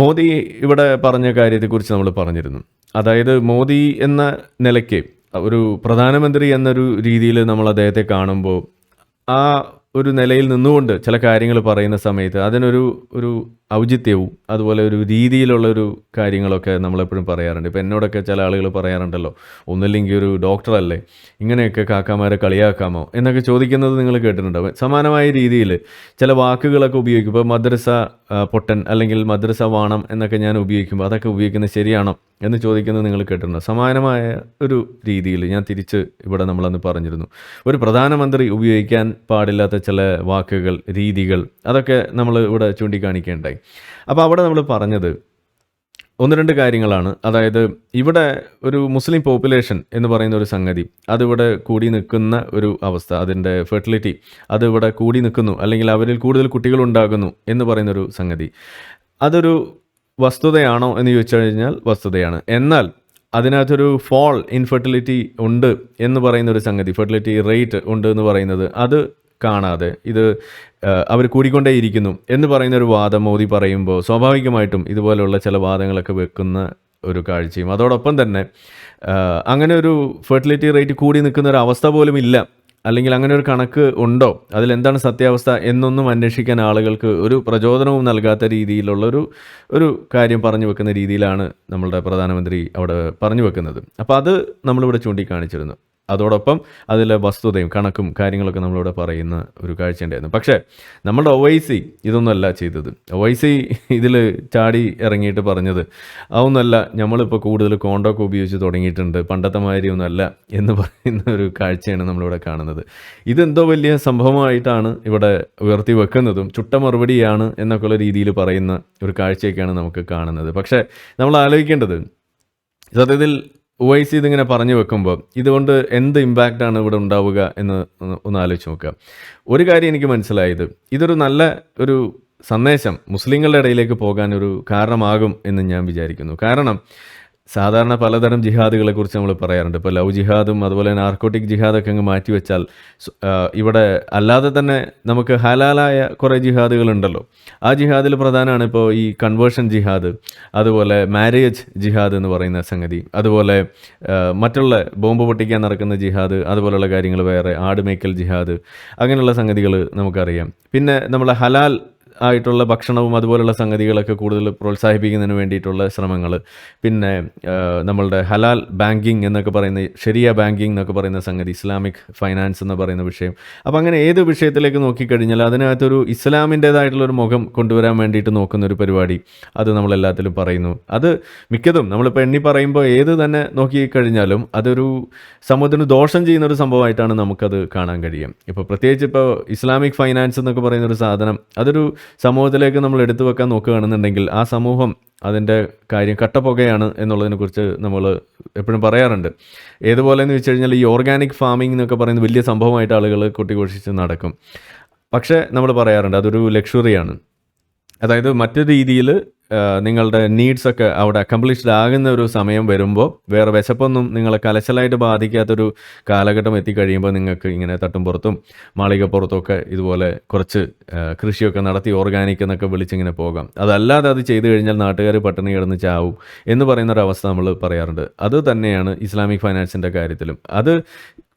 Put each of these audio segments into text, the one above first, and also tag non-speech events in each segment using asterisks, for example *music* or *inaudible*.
മോദി ഇവിടെ പറഞ്ഞ കാര്യത്തെക്കുറിച്ച് നമ്മൾ പറഞ്ഞിരുന്നു. അതായത് മോദി എന്ന നിലയ്ക്ക് ഒരു പ്രധാനമന്ത്രി എന്നൊരു രീതിയിൽ നമ്മൾ അദ്ദേഹത്തെ കാണുമ്പോൾ ആ ഒരു നിലയിൽ നിന്നുകൊണ്ട് ചില കാര്യങ്ങൾ പറയുന്ന സമയത്ത് അതിനൊരു ഒരു ഔചിത്യവും അതുപോലെ ഒരു രീതിയിലുള്ളൊരു കാര്യങ്ങളൊക്കെ നമ്മളെപ്പോഴും പറയാറുണ്ട്. ഇപ്പോൾ എന്നോടൊക്കെ ചില ആളുകൾ പറയാറുണ്ടല്ലോ ഒന്നില്ലെങ്കിൽ ഒരു ഡോക്ടറല്ലേ ഇങ്ങനെയൊക്കെ കാക്കാമാരെ കളിയാക്കാമോ? എന്നൊക്കെ ചോദിക്കുന്നത് നിങ്ങൾ കേട്ടിട്ടുണ്ടാവും. സമാനമായ രീതിയിൽ ചില വാക്കുകളൊക്കെ ഉപയോഗിക്കും. ഇപ്പോൾ മദ്രസ പൊട്ടൻ അല്ലെങ്കിൽ മദ്രസ വാണം എന്നൊക്കെ ഞാൻ ഉപയോഗിക്കുമ്പോൾ അതൊക്കെ ഉപയോഗിക്കുന്നത് ശരിയാണോ എന്ന് ചോദിക്കുന്നത് നിങ്ങൾ കേട്ടിട്ടുണ്ടോ? സമാനമായ ഒരു രീതിയിൽ ഞാൻ തിരിച്ച് ഇവിടെ നമ്മളന്ന് പറഞ്ഞിരുന്നു. ഒരു പ്രധാനമന്ത്രി ഉപയോഗിക്കാൻ പാടില്ലാത്ത ചില വാക്കുകൾ രീതികൾ അതൊക്കെ നമ്മൾ ഇവിടെ ചൂണ്ടിക്കാണിക്കേണ്ടായി. അപ്പോൾ അവിടെ നമ്മൾ പറഞ്ഞത് ഒന്ന് രണ്ട് കാര്യങ്ങളാണ്. അതായത് ഇവിടെ ഒരു മുസ്ലിം പോപ്പുലേഷൻ എന്ന് പറയുന്ന ഒരു സംഗതി അതിവിടെ കൂടി നിൽക്കുന്ന ഒരു അവസ്ഥ അതിന്റെ ഫെർട്ടിലിറ്റി അതിവിടെ കൂടി നിൽക്കുന്നു അല്ലെങ്കിൽ അവരിൽ കൂടുതൽ കുട്ടികൾ ഉണ്ടാകുന്നു എന്ന് പറയുന്നൊരു സംഗതി. അതൊരു വസ്തുതയാണോ എന്ന് ചോദിച്ചു കഴിഞ്ഞാൽ വസ്തുതയാണ്. എന്നാൽ അതിനകത്തൊരു ഫോൾ ഇൻഫെർട്ടിലിറ്റി ഉണ്ട് എന്ന് പറയുന്ന ഒരു സംഗതി ഫെർട്ടിലിറ്റി റേറ്റ് ഉണ്ട് എന്ന് പറയുന്നത് അത് കാണാതെ ഇത് അവർ കൂടിക്കൊണ്ടേയിരിക്കുന്നു എന്ന് പറയുന്ന ഒരു വാദം മോദി പറയുമ്പോൾ സ്വാഭാവികമായിട്ടും ഇതുപോലെയുള്ള ചില വാദങ്ങളൊക്കെ വെക്കുന്ന ഒരു കാഴ്ചയും. അതോടൊപ്പം തന്നെ അങ്ങനെ ഒരു ഫെർട്ടിലിറ്റി റേറ്റ് കൂടി നിൽക്കുന്ന ഒരു അവസ്ഥ പോലും ഇല്ല. അല്ലെങ്കിൽ അങ്ങനെ ഒരു കണക്ക് ഉണ്ടോ? അതിലെന്താണ് സത്യാവസ്ഥ എന്നൊന്നും അന്വേഷിക്കാൻ ആളുകൾക്ക് ഒരു പ്രചോദനവും നൽകാത്ത രീതിയിലുള്ളൊരു ഒരു കാര്യം പറഞ്ഞു വെക്കുന്ന രീതിയിലാണ് നമ്മളുടെ പ്രധാനമന്ത്രി അവിടെ പറഞ്ഞു വെക്കുന്നത്. അപ്പോൾ അത് നമ്മളിവിടെ ചൂണ്ടിക്കാണിച്ചിരുന്നു. അതോടൊപ്പം അതിലെ വസ്തുതയും കണക്കും കാര്യങ്ങളൊക്കെ നമ്മളിവിടെ പറയുന്ന ഒരു കാഴ്ചയുണ്ടായിരുന്നു പക്ഷേ നമ്മുടെ ഒ സി ഇതൊന്നുമല്ല ചെയ്തത്. ഒ സി ഇതിൽ ചാടി ഇറങ്ങിയിട്ട് പറഞ്ഞത് അതൊന്നുമല്ല നമ്മളിപ്പോൾ കൂടുതൽ കോണ്ടോക്ക് ഉപയോഗിച്ച് തുടങ്ങിയിട്ടുണ്ട് പണ്ടത്തെ മാതിരി ഒന്നുമല്ല എന്ന് പറയുന്ന ഒരു കാഴ്ചയാണ് നമ്മളിവിടെ കാണുന്നത്. ഇതെന്തോ വലിയ സംഭവമായിട്ടാണ് ഇവിടെ ഉയർത്തി വെക്കുന്നതും ചുട്ട മറുപടിയാണ് എന്നൊക്കെയുള്ള രീതിയിൽ പറയുന്ന ഒരു കാഴ്ചയൊക്കെയാണ് നമുക്ക് കാണുന്നത്. പക്ഷേ നമ്മൾ ആലോചിക്കേണ്ടത് സത്യത്തിൽ ഒ ഐ സി ഇതിങ്ങനെ പറഞ്ഞു വെക്കുമ്പോൾ ഇതുകൊണ്ട് എന്ത് ഇമ്പാക്റ്റ് ആണ് ഇവിടെ ഉണ്ടാവുക എന്ന് ഒന്ന് ആലോചിച്ച് നോക്കുക. ഒരു കാര്യം എനിക്ക് മനസ്സിലായത് ഇതൊരു നല്ല ഒരു സന്ദേശം മുസ്ലിങ്ങളുടെ ഇടയിലേക്ക് പോകാൻ ഒരു കാരണമാകും എന്ന് ഞാൻ വിചാരിക്കുന്നു. കാരണം സാധാരണ പലതരം ജിഹാദുകളെ കുറിച്ച് നമ്മൾ പറയാറുണ്ട്. ഇപ്പോൾ ലവ് ജിഹാദും അതുപോലെ നാർക്കോട്ടിക് ജിഹാദൊക്കെ അങ്ങ് മാറ്റി വെച്ചാൽ ഇവിടെ അല്ലാതെ തന്നെ നമുക്ക് ഹലാലായ കുറേ ജിഹാദുകളുണ്ടല്ലോ. ആ ജിഹാദിൽ പ്രധാനമാണ് ഇപ്പോൾ ഈ കൺവേർഷൻ ജിഹാദ് അതുപോലെ മാരേജ് ജിഹാദ് എന്ന് പറയുന്ന സംഗതി അതുപോലെ മറ്റുള്ള ബോംബ് പൊട്ടിക്കാൻ നടക്കുന്ന ജിഹാദ് അതുപോലെയുള്ള കാര്യങ്ങൾ വേറെ ആട് മേക്കൽ ജിഹാദ് അങ്ങനെയുള്ള സംഗതികൾ നമുക്കറിയാം. പിന്നെ നമ്മളെ ഹലാൽ ആയിട്ടുള്ള ഭക്ഷണവും അതുപോലുള്ള സംഗതികളൊക്കെ കൂടുതൽ പ്രോത്സാഹിപ്പിക്കുന്നതിന് വേണ്ടിയിട്ടുള്ള ശ്രമങ്ങൾ. പിന്നെ നമ്മളുടെ ഹലാൽ ബാങ്കിങ് എന്നൊക്കെ പറയുന്ന ശരിയ ബാങ്കിങ് എന്നൊക്കെ പറയുന്ന സംഗതി ഇസ്ലാമിക് ഫൈനാൻസ് എന്ന് പറയുന്ന വിഷയം. അപ്പോൾ അങ്ങനെ ഏത് വിഷയത്തിലേക്ക് നോക്കിക്കഴിഞ്ഞാൽ അതിനകത്തൊരു ഇസ്ലാമിന്റേതായിട്ടുള്ള ഒരു മുഖം കൊണ്ടുവരാൻ വേണ്ടിയിട്ട് നോക്കുന്ന ഒരു പരിപാടി അത് നമ്മളെല്ലാത്തിലും പറയുന്നു. അത് മിക്കതും നമ്മളിപ്പോൾ എണ്ണി പറയുമ്പോൾ ഏത് തന്നെ നോക്കിക്കഴിഞ്ഞാലും അതൊരു സമൂഹത്തിന് ദോഷം ചെയ്യുന്ന ഒരു സംഭവമായിട്ടാണ് നമുക്കത് കാണാൻ കഴിയും ഇപ്പോൾ പ്രത്യേകിച്ച് ഇപ്പോൾ ഇസ്ലാമിക് ഫൈനാൻസ് എന്നൊക്കെ പറയുന്ന ഒരു സാധനം അതൊരു സമൂഹത്തിലേക്ക് നമ്മൾ എടുത്തു വെക്കാൻ നോക്കുകയാണെന്നുണ്ടെങ്കിൽ ആ സമൂഹം അതിന്റെ കാര്യം കട്ടപ്പുകയാണ് എന്നുള്ളതിനെക്കുറിച്ച് നമ്മൾ എപ്പോഴും പറയാറുണ്ട്. ഏതുപോലെ എന്ന് വെച്ച് കഴിഞ്ഞാൽ ഈ ഓർഗാനിക് ഫാമിംഗ് എന്നൊക്കെ പറയുന്ന വലിയ സംഭവമായിട്ട് ആളുകൾ കൊട്ടിഘോഷിച്ച് നടക്കും. പക്ഷേ നമ്മൾ പറയാറുണ്ട് അതൊരു ലക്ഷറിയാണ്. അതായത് മറ്റു രീതിയിൽ നിങ്ങളുടെ നീഡ്സ് ഒക്കെ അവിടെ അക്കംപ്ലിഷ്ഡ് ആകുന്ന ഒരു സമയം വരുമ്പോൾ വേറെ വിശപ്പൊന്നും നിങ്ങളെ കലശലായിട്ട് ബാധിക്കാത്തൊരു കാലഘട്ടം എത്തിക്കഴിയുമ്പോൾ നിങ്ങൾക്ക് ഇങ്ങനെ തട്ടുംപുറത്തും മാളികപ്പുറത്തുമൊക്കെ ഇതുപോലെ കുറച്ച് കൃഷിയൊക്കെ നടത്തി ഓർഗാനിക് എന്നൊക്കെ വിളിച്ചിങ്ങനെ പോകാം. അതല്ലാതെ അത് ചെയ്തു കഴിഞ്ഞാൽ നാട്ടുകാർ പട്ടിണി കിടന്ന് ചാവും എന്ന് പറയുന്ന ഒരു അവസ്ഥ നമ്മൾ പറയാറുണ്ട്. അത് തന്നെയാണ് ഇസ്ലാമിക് ഫൈനാൻസിന്റെ കാര്യത്തിലും. അത്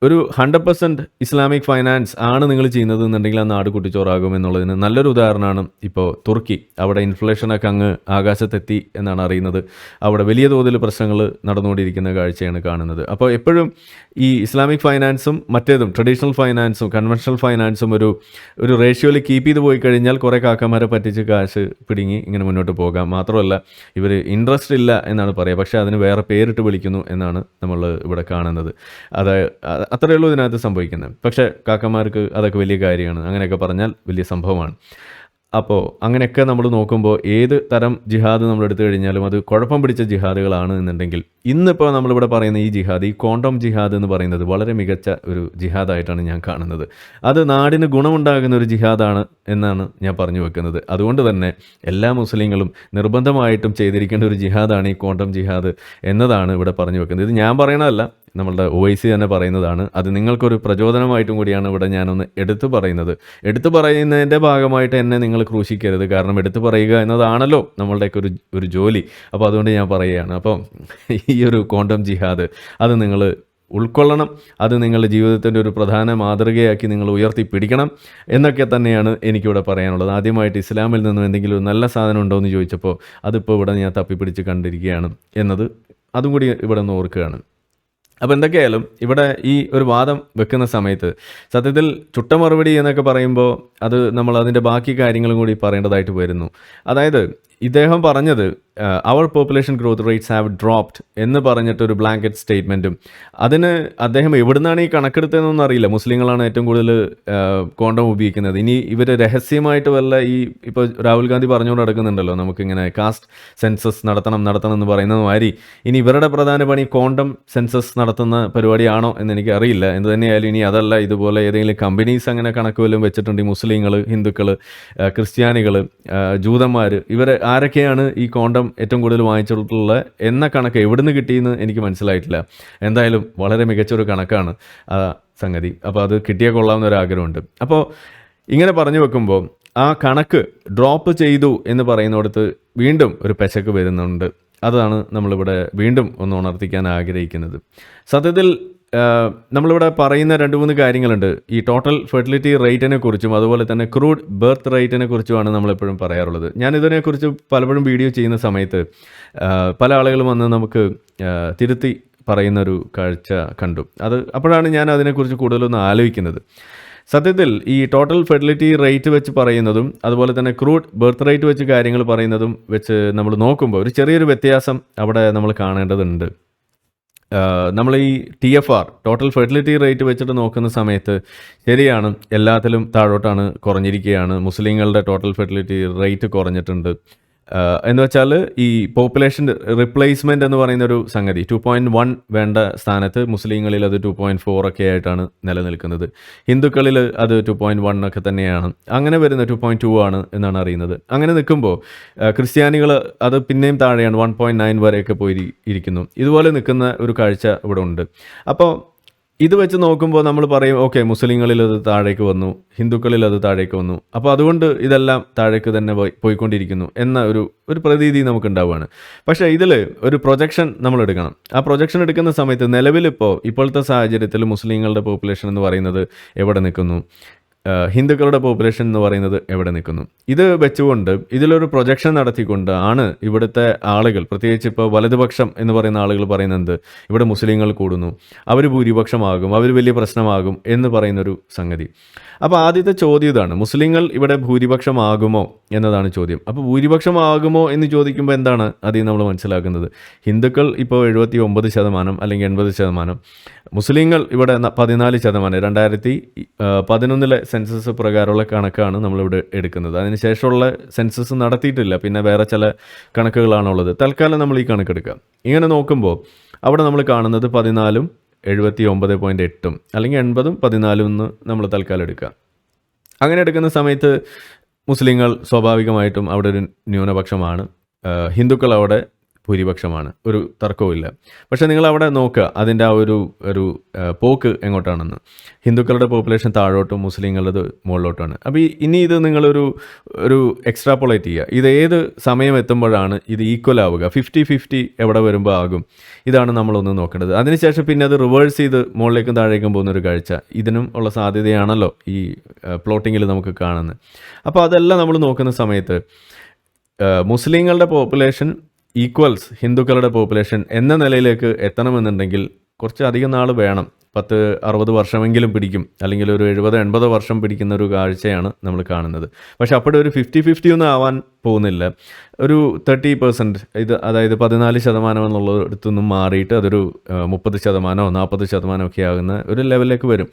ഒരു ഹൺഡ്രഡ് പെർസെന്റ് ഇസ്ലാമിക് ഫൈനാൻസ് ആണ് നിങ്ങൾ ചെയ്യുന്നത് എന്നുണ്ടെങ്കിൽ ആ നാട് കുട്ടിച്ചോറാകും എന്നുള്ളതിന് നല്ലൊരു ഉദാഹരണമാണ് ഇപ്പോൾ തുർക്കി. അവിടെ ഇൻഫ്ലേഷനൊക്കെ അങ്ങ് ആകാശത്തെത്തി എന്നാണ് അറിയുന്നത്. അവിടെ വലിയ തോതിൽ പ്രശ്നങ്ങൾ നടന്നുകൊണ്ടിരിക്കുന്ന കാഴ്ചയാണ് കാണുന്നത്. അപ്പോൾ എപ്പോഴും ഈ ഇസ്ലാമിക് ഫൈനാൻസും മറ്റേതും ട്രഡീഷണൽ ഫൈനാൻസും കൺവെൻഷണൽ ഫൈനാൻസും ഒരു ഒരു റേഷ്യോയിൽ കീപ്പ് ചെയ്ത് പോയി കഴിഞ്ഞാൽ കുറേ കാക്കമാരെ പറ്റിച്ച് കാശ് പിടുങ്ങി ഇങ്ങനെ മുന്നോട്ട് പോകാം. മാത്രമല്ല ഇവർ ഇൻട്രസ്റ്റ് ഇല്ല എന്നാണ് പറയുക. പക്ഷേ അതിന് വേറെ പേരിട്ട് വിളിക്കുന്നു എന്നാണ് നമ്മൾ ഇവിടെ കാണുന്നത്. അത് അ- അത്രയേ ഉള്ളൂ ഇതിനകത്ത് സംഭവിക്കുന്നത്. പക്ഷേ കാക്കമാർക്ക് അതൊക്കെ വലിയ കാര്യമാണ്. അങ്ങനെയൊക്കെ പറഞ്ഞാൽ വലിയ സംഭവമാണ്. അപ്പോൾ അങ്ങനെയൊക്കെ നമ്മൾ നോക്കുമ്പോൾ ഏത് തരം ജിഹാദ് നമ്മൾ എടുത്തു കഴിഞ്ഞാലും അത് കുഴപ്പം പിടിച്ച ജിഹാദുകളാണ് എന്നുണ്ടെങ്കിൽ ഇന്നിപ്പോൾ നമ്മളിവിടെ പറയുന്ന ഈ ജിഹാദ് ഈ കോണ്ടം ജിഹാദ് എന്ന് പറയുന്നത് വളരെ മികച്ച ഒരു ജിഹാദായിട്ടാണ് ഞാൻ കാണുന്നത്. അത് നാടിന് ഗുണമുണ്ടാകുന്ന ഒരു ജിഹാദാണ് എന്നാണ് ഞാൻ പറഞ്ഞു വെക്കുന്നത്. അതുകൊണ്ട് തന്നെ എല്ലാ മുസ്ലിങ്ങളും നിർബന്ധമായിട്ടും ചെയ്തിരിക്കേണ്ട ഒരു ജിഹാദാണ് ഈ കോണ്ടം ജിഹാദ് എന്നതാണ് ഇവിടെ പറഞ്ഞു വെക്കുന്നത്. ഇത് ഞാൻ പറയണതല്ല നമ്മളുടെ ഒ ഐ സി തന്നെ പറയുന്നതാണ്. അത് നിങ്ങൾക്കൊരു പ്രചോദനമായിട്ടും കൂടിയാണ് ഇവിടെ ഞാനൊന്ന് എടുത്തു പറയുന്നത്. എടുത്തു പറയുന്നതിന്റെ ഭാഗമായിട്ട് എന്നെ നിങ്ങൾ ക്രൂശിക്കരുത്. കാരണം എടുത്തു പറയുക എന്നതാണല്ലോ നമ്മളുടെയൊക്കെ ഒരു ഒരു ജോലി. അപ്പോൾ അതുകൊണ്ട് ഞാൻ പറയുകയാണ്. അപ്പം ഈ ഒരു കോണ്ടം ജിഹാദ് അത് നിങ്ങൾ ഉൾക്കൊള്ളണം. അത് നിങ്ങളുടെ ജീവിതത്തിന്റെ ഒരു പ്രധാന മാതൃകയാക്കി നിങ്ങൾ ഉയർത്തി പിടിക്കണം എന്നൊക്കെ തന്നെയാണ് എനിക്കിവിടെ പറയാനുള്ളത്. ആദ്യമായിട്ട് ഇസ്ലാമിൽ നിന്നും എന്തെങ്കിലും ഒരു നല്ല സാധനം ഉണ്ടോ എന്ന് ചോദിച്ചപ്പോൾ അതിപ്പോൾ ഇവിടെ ഞാൻ തപ്പിപ്പിടിച്ച് കണ്ടിരിക്കുകയാണ് എന്നത് അതും കൂടി ഇവിടെ നിന്ന് ഓർക്കുകയാണ്. അപ്പോൾ എന്തൊക്കെയായാലും ഇവിടെ ഈ ഒരു വാദം വെക്കുന്ന സമയത്ത് സത്യത്തിൽ ചുട്ട മറുപടി എന്നൊക്കെ പറയുമ്പോൾ അത് നമ്മൾ അതിന്റെ ബാക്കി കാര്യങ്ങളും കൂടി പറയേണ്ടതായിട്ട് വരുന്നു. അതായത് ഇദ്ദേഹം പറഞ്ഞത് അവർ population growth rates have dropped എന്ന് പറഞ്ഞിട്ട് ഒരു ബ്ലാങ്കറ്റ് സ്റ്റേറ്റ്മെന്റും അതിന് അദ്ദേഹം എവിടുന്നാണ് ഈ കണക്കെടുത്തതെന്നൊന്നും അറിയില്ല. മുസ്ലിങ്ങളാണ് ഏറ്റവും കൂടുതൽ കോണ്ടം ഉപയോഗിക്കുന്നത്. ഇനി ഇവർ രഹസ്യമായിട്ട് വല്ല ഈ ഇപ്പോൾ രാഹുൽ ഗാന്ധി പറഞ്ഞുകൊണ്ട് നടക്കുന്നുണ്ടല്ലോ നമുക്കിങ്ങനെ കാസ്റ്റ് സെൻസസ് നടത്തണം നടത്തണം എന്ന് പറയുന്നത് മാതിരി ഇനി ഇവരുടെ പ്രധാന പണി കോണ്ടം സെൻസസ് നടത്തുന്ന പരിപാടിയാണോ എന്ന് എനിക്ക് അറിയില്ല. എന്ത് തന്നെയായാലും ഇനി അതല്ല ഇതുപോലെ ഏതെങ്കിലും കമ്പനീസ് അങ്ങനെ കണക്ക് വല്ലതും വെച്ചിട്ടുണ്ട് മുസ്ലിങ്ങൾ ഹിന്ദുക്കൾ ക്രിസ്ത്യാനികൾ ജൂതന്മാർ ഇവർ ആരൊക്കെയാണ് ഈ കോണ്ടം ഏറ്റവും കൂടുതൽ വാങ്ങിച്ചിട്ടുള്ളത് എന്ന കണക്ക് എവിടുന്ന് കിട്ടിയെന്ന് എനിക്ക് മനസ്സിലായിട്ടില്ല. എന്തായാലും വളരെ മികച്ചൊരു കണക്കാണ് സംഗതി. അപ്പോൾ അത് കിട്ടിയാൽ കൊള്ളാവുന്ന ഒരു ആഗ്രഹമുണ്ട്. അപ്പോൾ ഇങ്ങനെ പറഞ്ഞു വെക്കുമ്പോൾ ആ കണക്ക് ഡ്രോപ്പ് ചെയ്തു എന്ന് പറയുന്നിടത്ത് വീണ്ടും ഒരു പെശക്ക് വരുന്നുണ്ട്. അതാണ് നമ്മളിവിടെ വീണ്ടും ഒന്ന് ഉണർത്തിക്കാൻ ആഗ്രഹിക്കുന്നത്. സത്യത്തിൽ നമ്മളിവിടെ പറയുന്ന രണ്ട് മൂന്ന് കാര്യങ്ങളുണ്ട്. ഈ ടോട്ടൽ ഫെർട്ടിലിറ്റി റേറ്റിനെ കുറിച്ചും അതുപോലെ തന്നെ ക്രൂഡ് ബർത്ത് റേറ്റിനെ കുറിച്ചുമാണ് നമ്മളെപ്പോഴും പറയാറുള്ളത്. ഞാൻ ഇതിനെക്കുറിച്ച് പലപ്പോഴും വീഡിയോ ചെയ്യുന്ന സമയത്ത് പല ആളുകളും വന്ന് നമുക്ക് തിരുത്തി പറയുന്നൊരു കാഴ്ച കണ്ടു. അത് അപ്പോഴാണ് ഞാൻ അതിനെക്കുറിച്ച് കൂടുതലൊന്ന് ആലോചിക്കുന്നത്. സത്യത്തിൽ ഈ ടോട്ടൽ ഫെർട്ടിലിറ്റി റേറ്റ് വെച്ച് പറയുന്നതും അതുപോലെ തന്നെ ക്രൂഡ് ബർത്ത് റേറ്റ് വെച്ച് കാര്യങ്ങൾ പറയുന്നതും വെച്ച് നമ്മൾ നോക്കുമ്പോൾ ഒരു ചെറിയൊരു വ്യത്യാസം അവിടെ നമ്മൾ കാണേണ്ടതുണ്ട്. നമ്മൾ ഈ T F R total fertility rate വെച്ചിട്ട് നോക്കുന്ന സമയത്ത് ശരിയാണ് എല്ലാത്തിലും താഴോട്ടാണ് കുറഞ്ഞിരിക്കുകയാണ് മുസ്ലിങ്ങളുടെ ടോട്ടൽ ഫെർട്ടിലിറ്റി റേറ്റ് കുറഞ്ഞിട്ടുണ്ട്. എന്ന് വെച്ചാൽ ഈ പോപ്പുലേഷൻ റിപ്ലേസ്മെന്റ് എന്ന് പറയുന്ന ഒരു സംഗതി. ടു പോയിന്റ് വൺ വേണ്ട സ്ഥാനത്ത് മുസ്ലിങ്ങളിൽ അത് ടു പോയിന്റ് ഫോർ ഒക്കെ ആയിട്ടാണ് നിലനിൽക്കുന്നത്. ഹിന്ദുക്കളിൽ അത് ടു പോയിന്റ് വൺ ഒക്കെ തന്നെയാണ്. അങ്ങനെ വരുന്ന ടു പോയിന്റ് ടു ആണ് എന്നാണ് അറിയുന്നത്. അങ്ങനെ നിൽക്കുമ്പോൾ ക്രിസ്ത്യാനികൾ അത് പിന്നെയും താഴെയാണ് വൺ പോയിന്റ് നയൻ വരെയൊക്കെ പോയി ഇരിക്കുന്നു. ഇതുപോലെ നിൽക്കുന്ന ഒരു കാഴ്ച ഇവിടെ ഉണ്ട്. അപ്പോൾ ഇത് വെച്ച് നോക്കുമ്പോൾ നമ്മൾ പറയും ഓക്കെ മുസ്ലിങ്ങളിൽ അത് താഴേക്ക് വന്നു ഹിന്ദുക്കളിൽ അത് താഴേക്ക് വന്നു. അപ്പോൾ അതുകൊണ്ട് ഇതെല്ലാം താഴേക്ക് തന്നെ പോയി പോയിക്കൊണ്ടിരിക്കുന്നു എന്ന ഒരു ഒരു പ്രതീതി നമുക്ക് ഉണ്ടാവുകയാണ് പക്ഷേ ഇതിൽ ഒരു പ്രൊജക്ഷൻ നമ്മൾ എടുക്കണം. ആ പ്രൊജക്ഷൻ എടുക്കുന്ന സമയത്ത് നിലവിലിപ്പോൾ ഇപ്പോഴത്തെ സാഹചര്യത്തിൽ മുസ്ലിങ്ങളുടെ പോപ്പുലേഷൻ എന്ന് പറയുന്നത് എവിടെ നിൽക്കുന്നു? ഹിന്ദുക്കളുടെ പോപ്പുലേഷൻ എന്ന് പറയുന്നത് എവിടെ നിൽക്കുന്നു? ഇത് വെച്ചുകൊണ്ട് ഇതിലൊരു പ്രൊജക്ഷൻ നടത്തിക്കൊണ്ട് ആണ് ഇവിടുത്തെ ആളുകൾ പ്രത്യേകിച്ച് ഇപ്പോൾ വലതുപക്ഷം എന്ന് പറയുന്ന ആളുകൾ പറയുന്നത് ഇവിടെ മുസ്ലിങ്ങൾ കൂടുന്നു അവർ ഭൂരിപക്ഷമാകും അവർ വലിയ പ്രശ്നമാകും എന്ന് പറയുന്നൊരു സംഗതി. അപ്പോൾ ആദ്യത്തെ ചോദ്യം ഇതാണ് മുസ്ലിങ്ങൾ ഇവിടെ ഭൂരിപക്ഷമാകുമോ എന്നതാണ് ചോദ്യം. അപ്പോൾ ഭൂരിപക്ഷമാകുമോ എന്ന് ചോദിക്കുമ്പോൾ എന്താണ് അതിൽ നമ്മൾ മനസ്സിലാക്കുന്നത്? ഹിന്ദുക്കൾ ഇപ്പോൾ എഴുപത്തി ഒമ്പത് ശതമാനം അല്ലെങ്കിൽ എൺപത് ശതമാനം മുസ്ലിങ്ങൾ ഇവിടെ പതിനാല് ശതമാനം രണ്ടായിരത്തി പതിനൊന്നിലെ സെൻസസ് പ്രകാരമുള്ള കണക്കാണ് നമ്മളിവിടെ എടുക്കുന്നത്. അതിനുശേഷമുള്ള സെൻസസ് നടത്തിയിട്ടില്ല. പിന്നെ വേറെ ചില കണക്കുകളാണുള്ളത്. തൽക്കാലം നമ്മൾ ഈ കണക്കെടുക്കാം ഇങ്ങനെ നോക്കുമ്പോൾ അവിടെ നമ്മൾ കാണുന്നത് പതിനാലും എഴുപത്തി ഒമ്പത് പോയിന്റ് എട്ടും അല്ലെങ്കിൽ എൺപതും പതിനാലും എന്ന് നമ്മൾ തൽക്കാലം എടുക്കാം. അങ്ങനെ എടുക്കുന്ന സമയത്ത് മുസ്ലിങ്ങൾ സ്വാഭാവികമായിട്ടും അവിടെ ഒരു ന്യൂനപക്ഷമാണ്. ഹിന്ദുക്കൾ അവിടെ ഭൂരിപക്ഷമാണ്. ഒരു തർക്കവുമില്ല. പക്ഷേ നിങ്ങൾ അവിടെ നോക്കുക അതിന്റെ ആ ഒരു ഒരു പോക്ക് എങ്ങോട്ടാണെന്ന്. ഹിന്ദുക്കളുടെ പോപ്പുലേഷൻ താഴോട്ടും മുസ്ലിങ്ങളുടെ മുകളിലോട്ടാണ് അപ്പോൾ ഇനി ഇത് നിങ്ങളൊരു ഒരു എക്സ്ട്രാപ്പൊളേറ്റ് ചെയ്യുക. ഇത് ഏത് സമയം എത്തുമ്പോഴാണ് ഇത് ഈക്വൽ ആവുക? ഫിഫ്റ്റി ഫിഫ്റ്റി എവിടെ വരുമ്പോൾ ആകും? ഇതാണ് നമ്മളൊന്ന് നോക്കേണ്ടത്. അതിനുശേഷം പിന്നെ അത് റിവേഴ്സ് ചെയ്ത് മുകളിലേക്കും താഴേക്കും പോകുന്ന ഒരു കാഴ്ച. ഇതിനും ഉള്ള സാധ്യതയാണല്ലോ ഈ പ്ലോട്ടിങ്ങിൽ നമുക്ക് കാണുന്നത്. അപ്പോൾ അതെല്ലാം നമ്മൾ നോക്കുന്ന സമയത്ത് മുസ്ലിങ്ങളുടെ പോപ്പുലേഷൻ ഈക്വൽസ് ഹിന്ദുക്കളുടെ പോപ്പുലേഷൻ എന്ന നിലയിലേക്ക് എത്തണമെന്നുണ്ടെങ്കിൽ കുറച്ച് അധികം നാൾ വേണം. പത്ത് അറുപത് വർഷമെങ്കിലും പിടിക്കും. അല്ലെങ്കിൽ ഒരു എഴുപത് എൺപത് വർഷം പിടിക്കുന്ന ഒരു കാഴ്ചയാണ് നമ്മൾ കാണുന്നത്. പക്ഷെ അപ്പോഴും ഒരു ഫിഫ്റ്റി ഫിഫ്റ്റി ഒന്നും ആവാൻ പോകുന്നില്ല. ഒരു തേർട്ടി പെർസെന്റ് ഇത് അതായത് പതിനാല് ശതമാനം എന്നുള്ളടത്തു നിന്നും മാറിയിട്ട് അതൊരു മുപ്പത് ശതമാനമോ നാൽപ്പത് ശതമാനമോ ഒക്കെ ആകുന്ന ഒരു ലെവലിലേക്ക് വരും.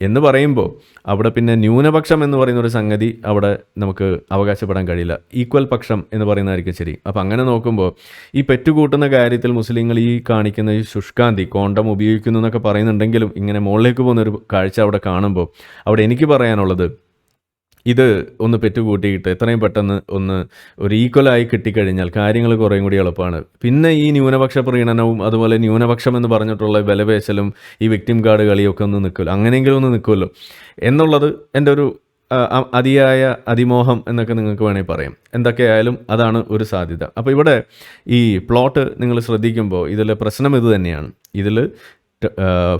എന്ന് പറയുമ്പോൾ അവിടെ പിന്നെ ന്യൂനപക്ഷം എന്ന് പറയുന്ന ഒരു സംഗതി അവിടെ നമുക്ക് അവകാശപ്പെടാൻ കഴിയില്ല. ഈക്വൽ പക്ഷം എന്ന് പറയുന്നതായിരിക്കും ശരി. അപ്പം അങ്ങനെ നോക്കുമ്പോൾ ഈ പെറ്റുകൂട്ടുന്ന കാര്യത്തിൽ മുസ്ലിങ്ങൾ ഈ കാണിക്കുന്ന ഈ ശുഷ്കാന്തി കോണ്ടം ഉപയോഗിക്കുന്നു എന്നൊക്കെ പറയുന്നുണ്ടെങ്കിലും ഇങ്ങനെ മുകളിലേക്ക് പോകുന്ന ഒരു കാഴ്ച അവിടെ കാണുമ്പോൾ അവിടെ എനിക്ക് പറയാനുള്ളത് ഇത് ഒന്ന് പെറ്റുകൂട്ടിയിട്ട് എത്രയും പെട്ടെന്ന് ഒന്ന് ഒരു ഈക്വലായി കിട്ടിക്കഴിഞ്ഞാൽ കാര്യങ്ങൾ കുറേയും കൂടി എളുപ്പമാണ്. പിന്നെ ഈ ന്യൂനപക്ഷ പ്രീണനവും അതുപോലെ ന്യൂനപക്ഷം എന്ന് പറഞ്ഞിട്ടുള്ള വിലപേശലും ഈ വിക്ടിം കാർഡ് കളിയൊക്കെ ഒന്ന് നിൽക്കുമല്ലോ അങ്ങനെയെങ്കിലും ഒന്ന് നിൽക്കുമല്ലോ എന്നുള്ളത് എന്റെ ഒരു അതിയായ അതിമോഹം എന്നൊക്കെ നിങ്ങൾക്ക് വേണമെങ്കിൽ പറയാം. എന്തൊക്കെയായാലും അതാണ് ഒരു സാധ്യത. അപ്പോൾ ഇവിടെ ഈ പ്ലോട്ട് നിങ്ങൾ ശ്രദ്ധിക്കുമ്പോൾ ഇതിലെ പ്രശ്നം ഇത് തന്നെയാണ്. ഇതിൽ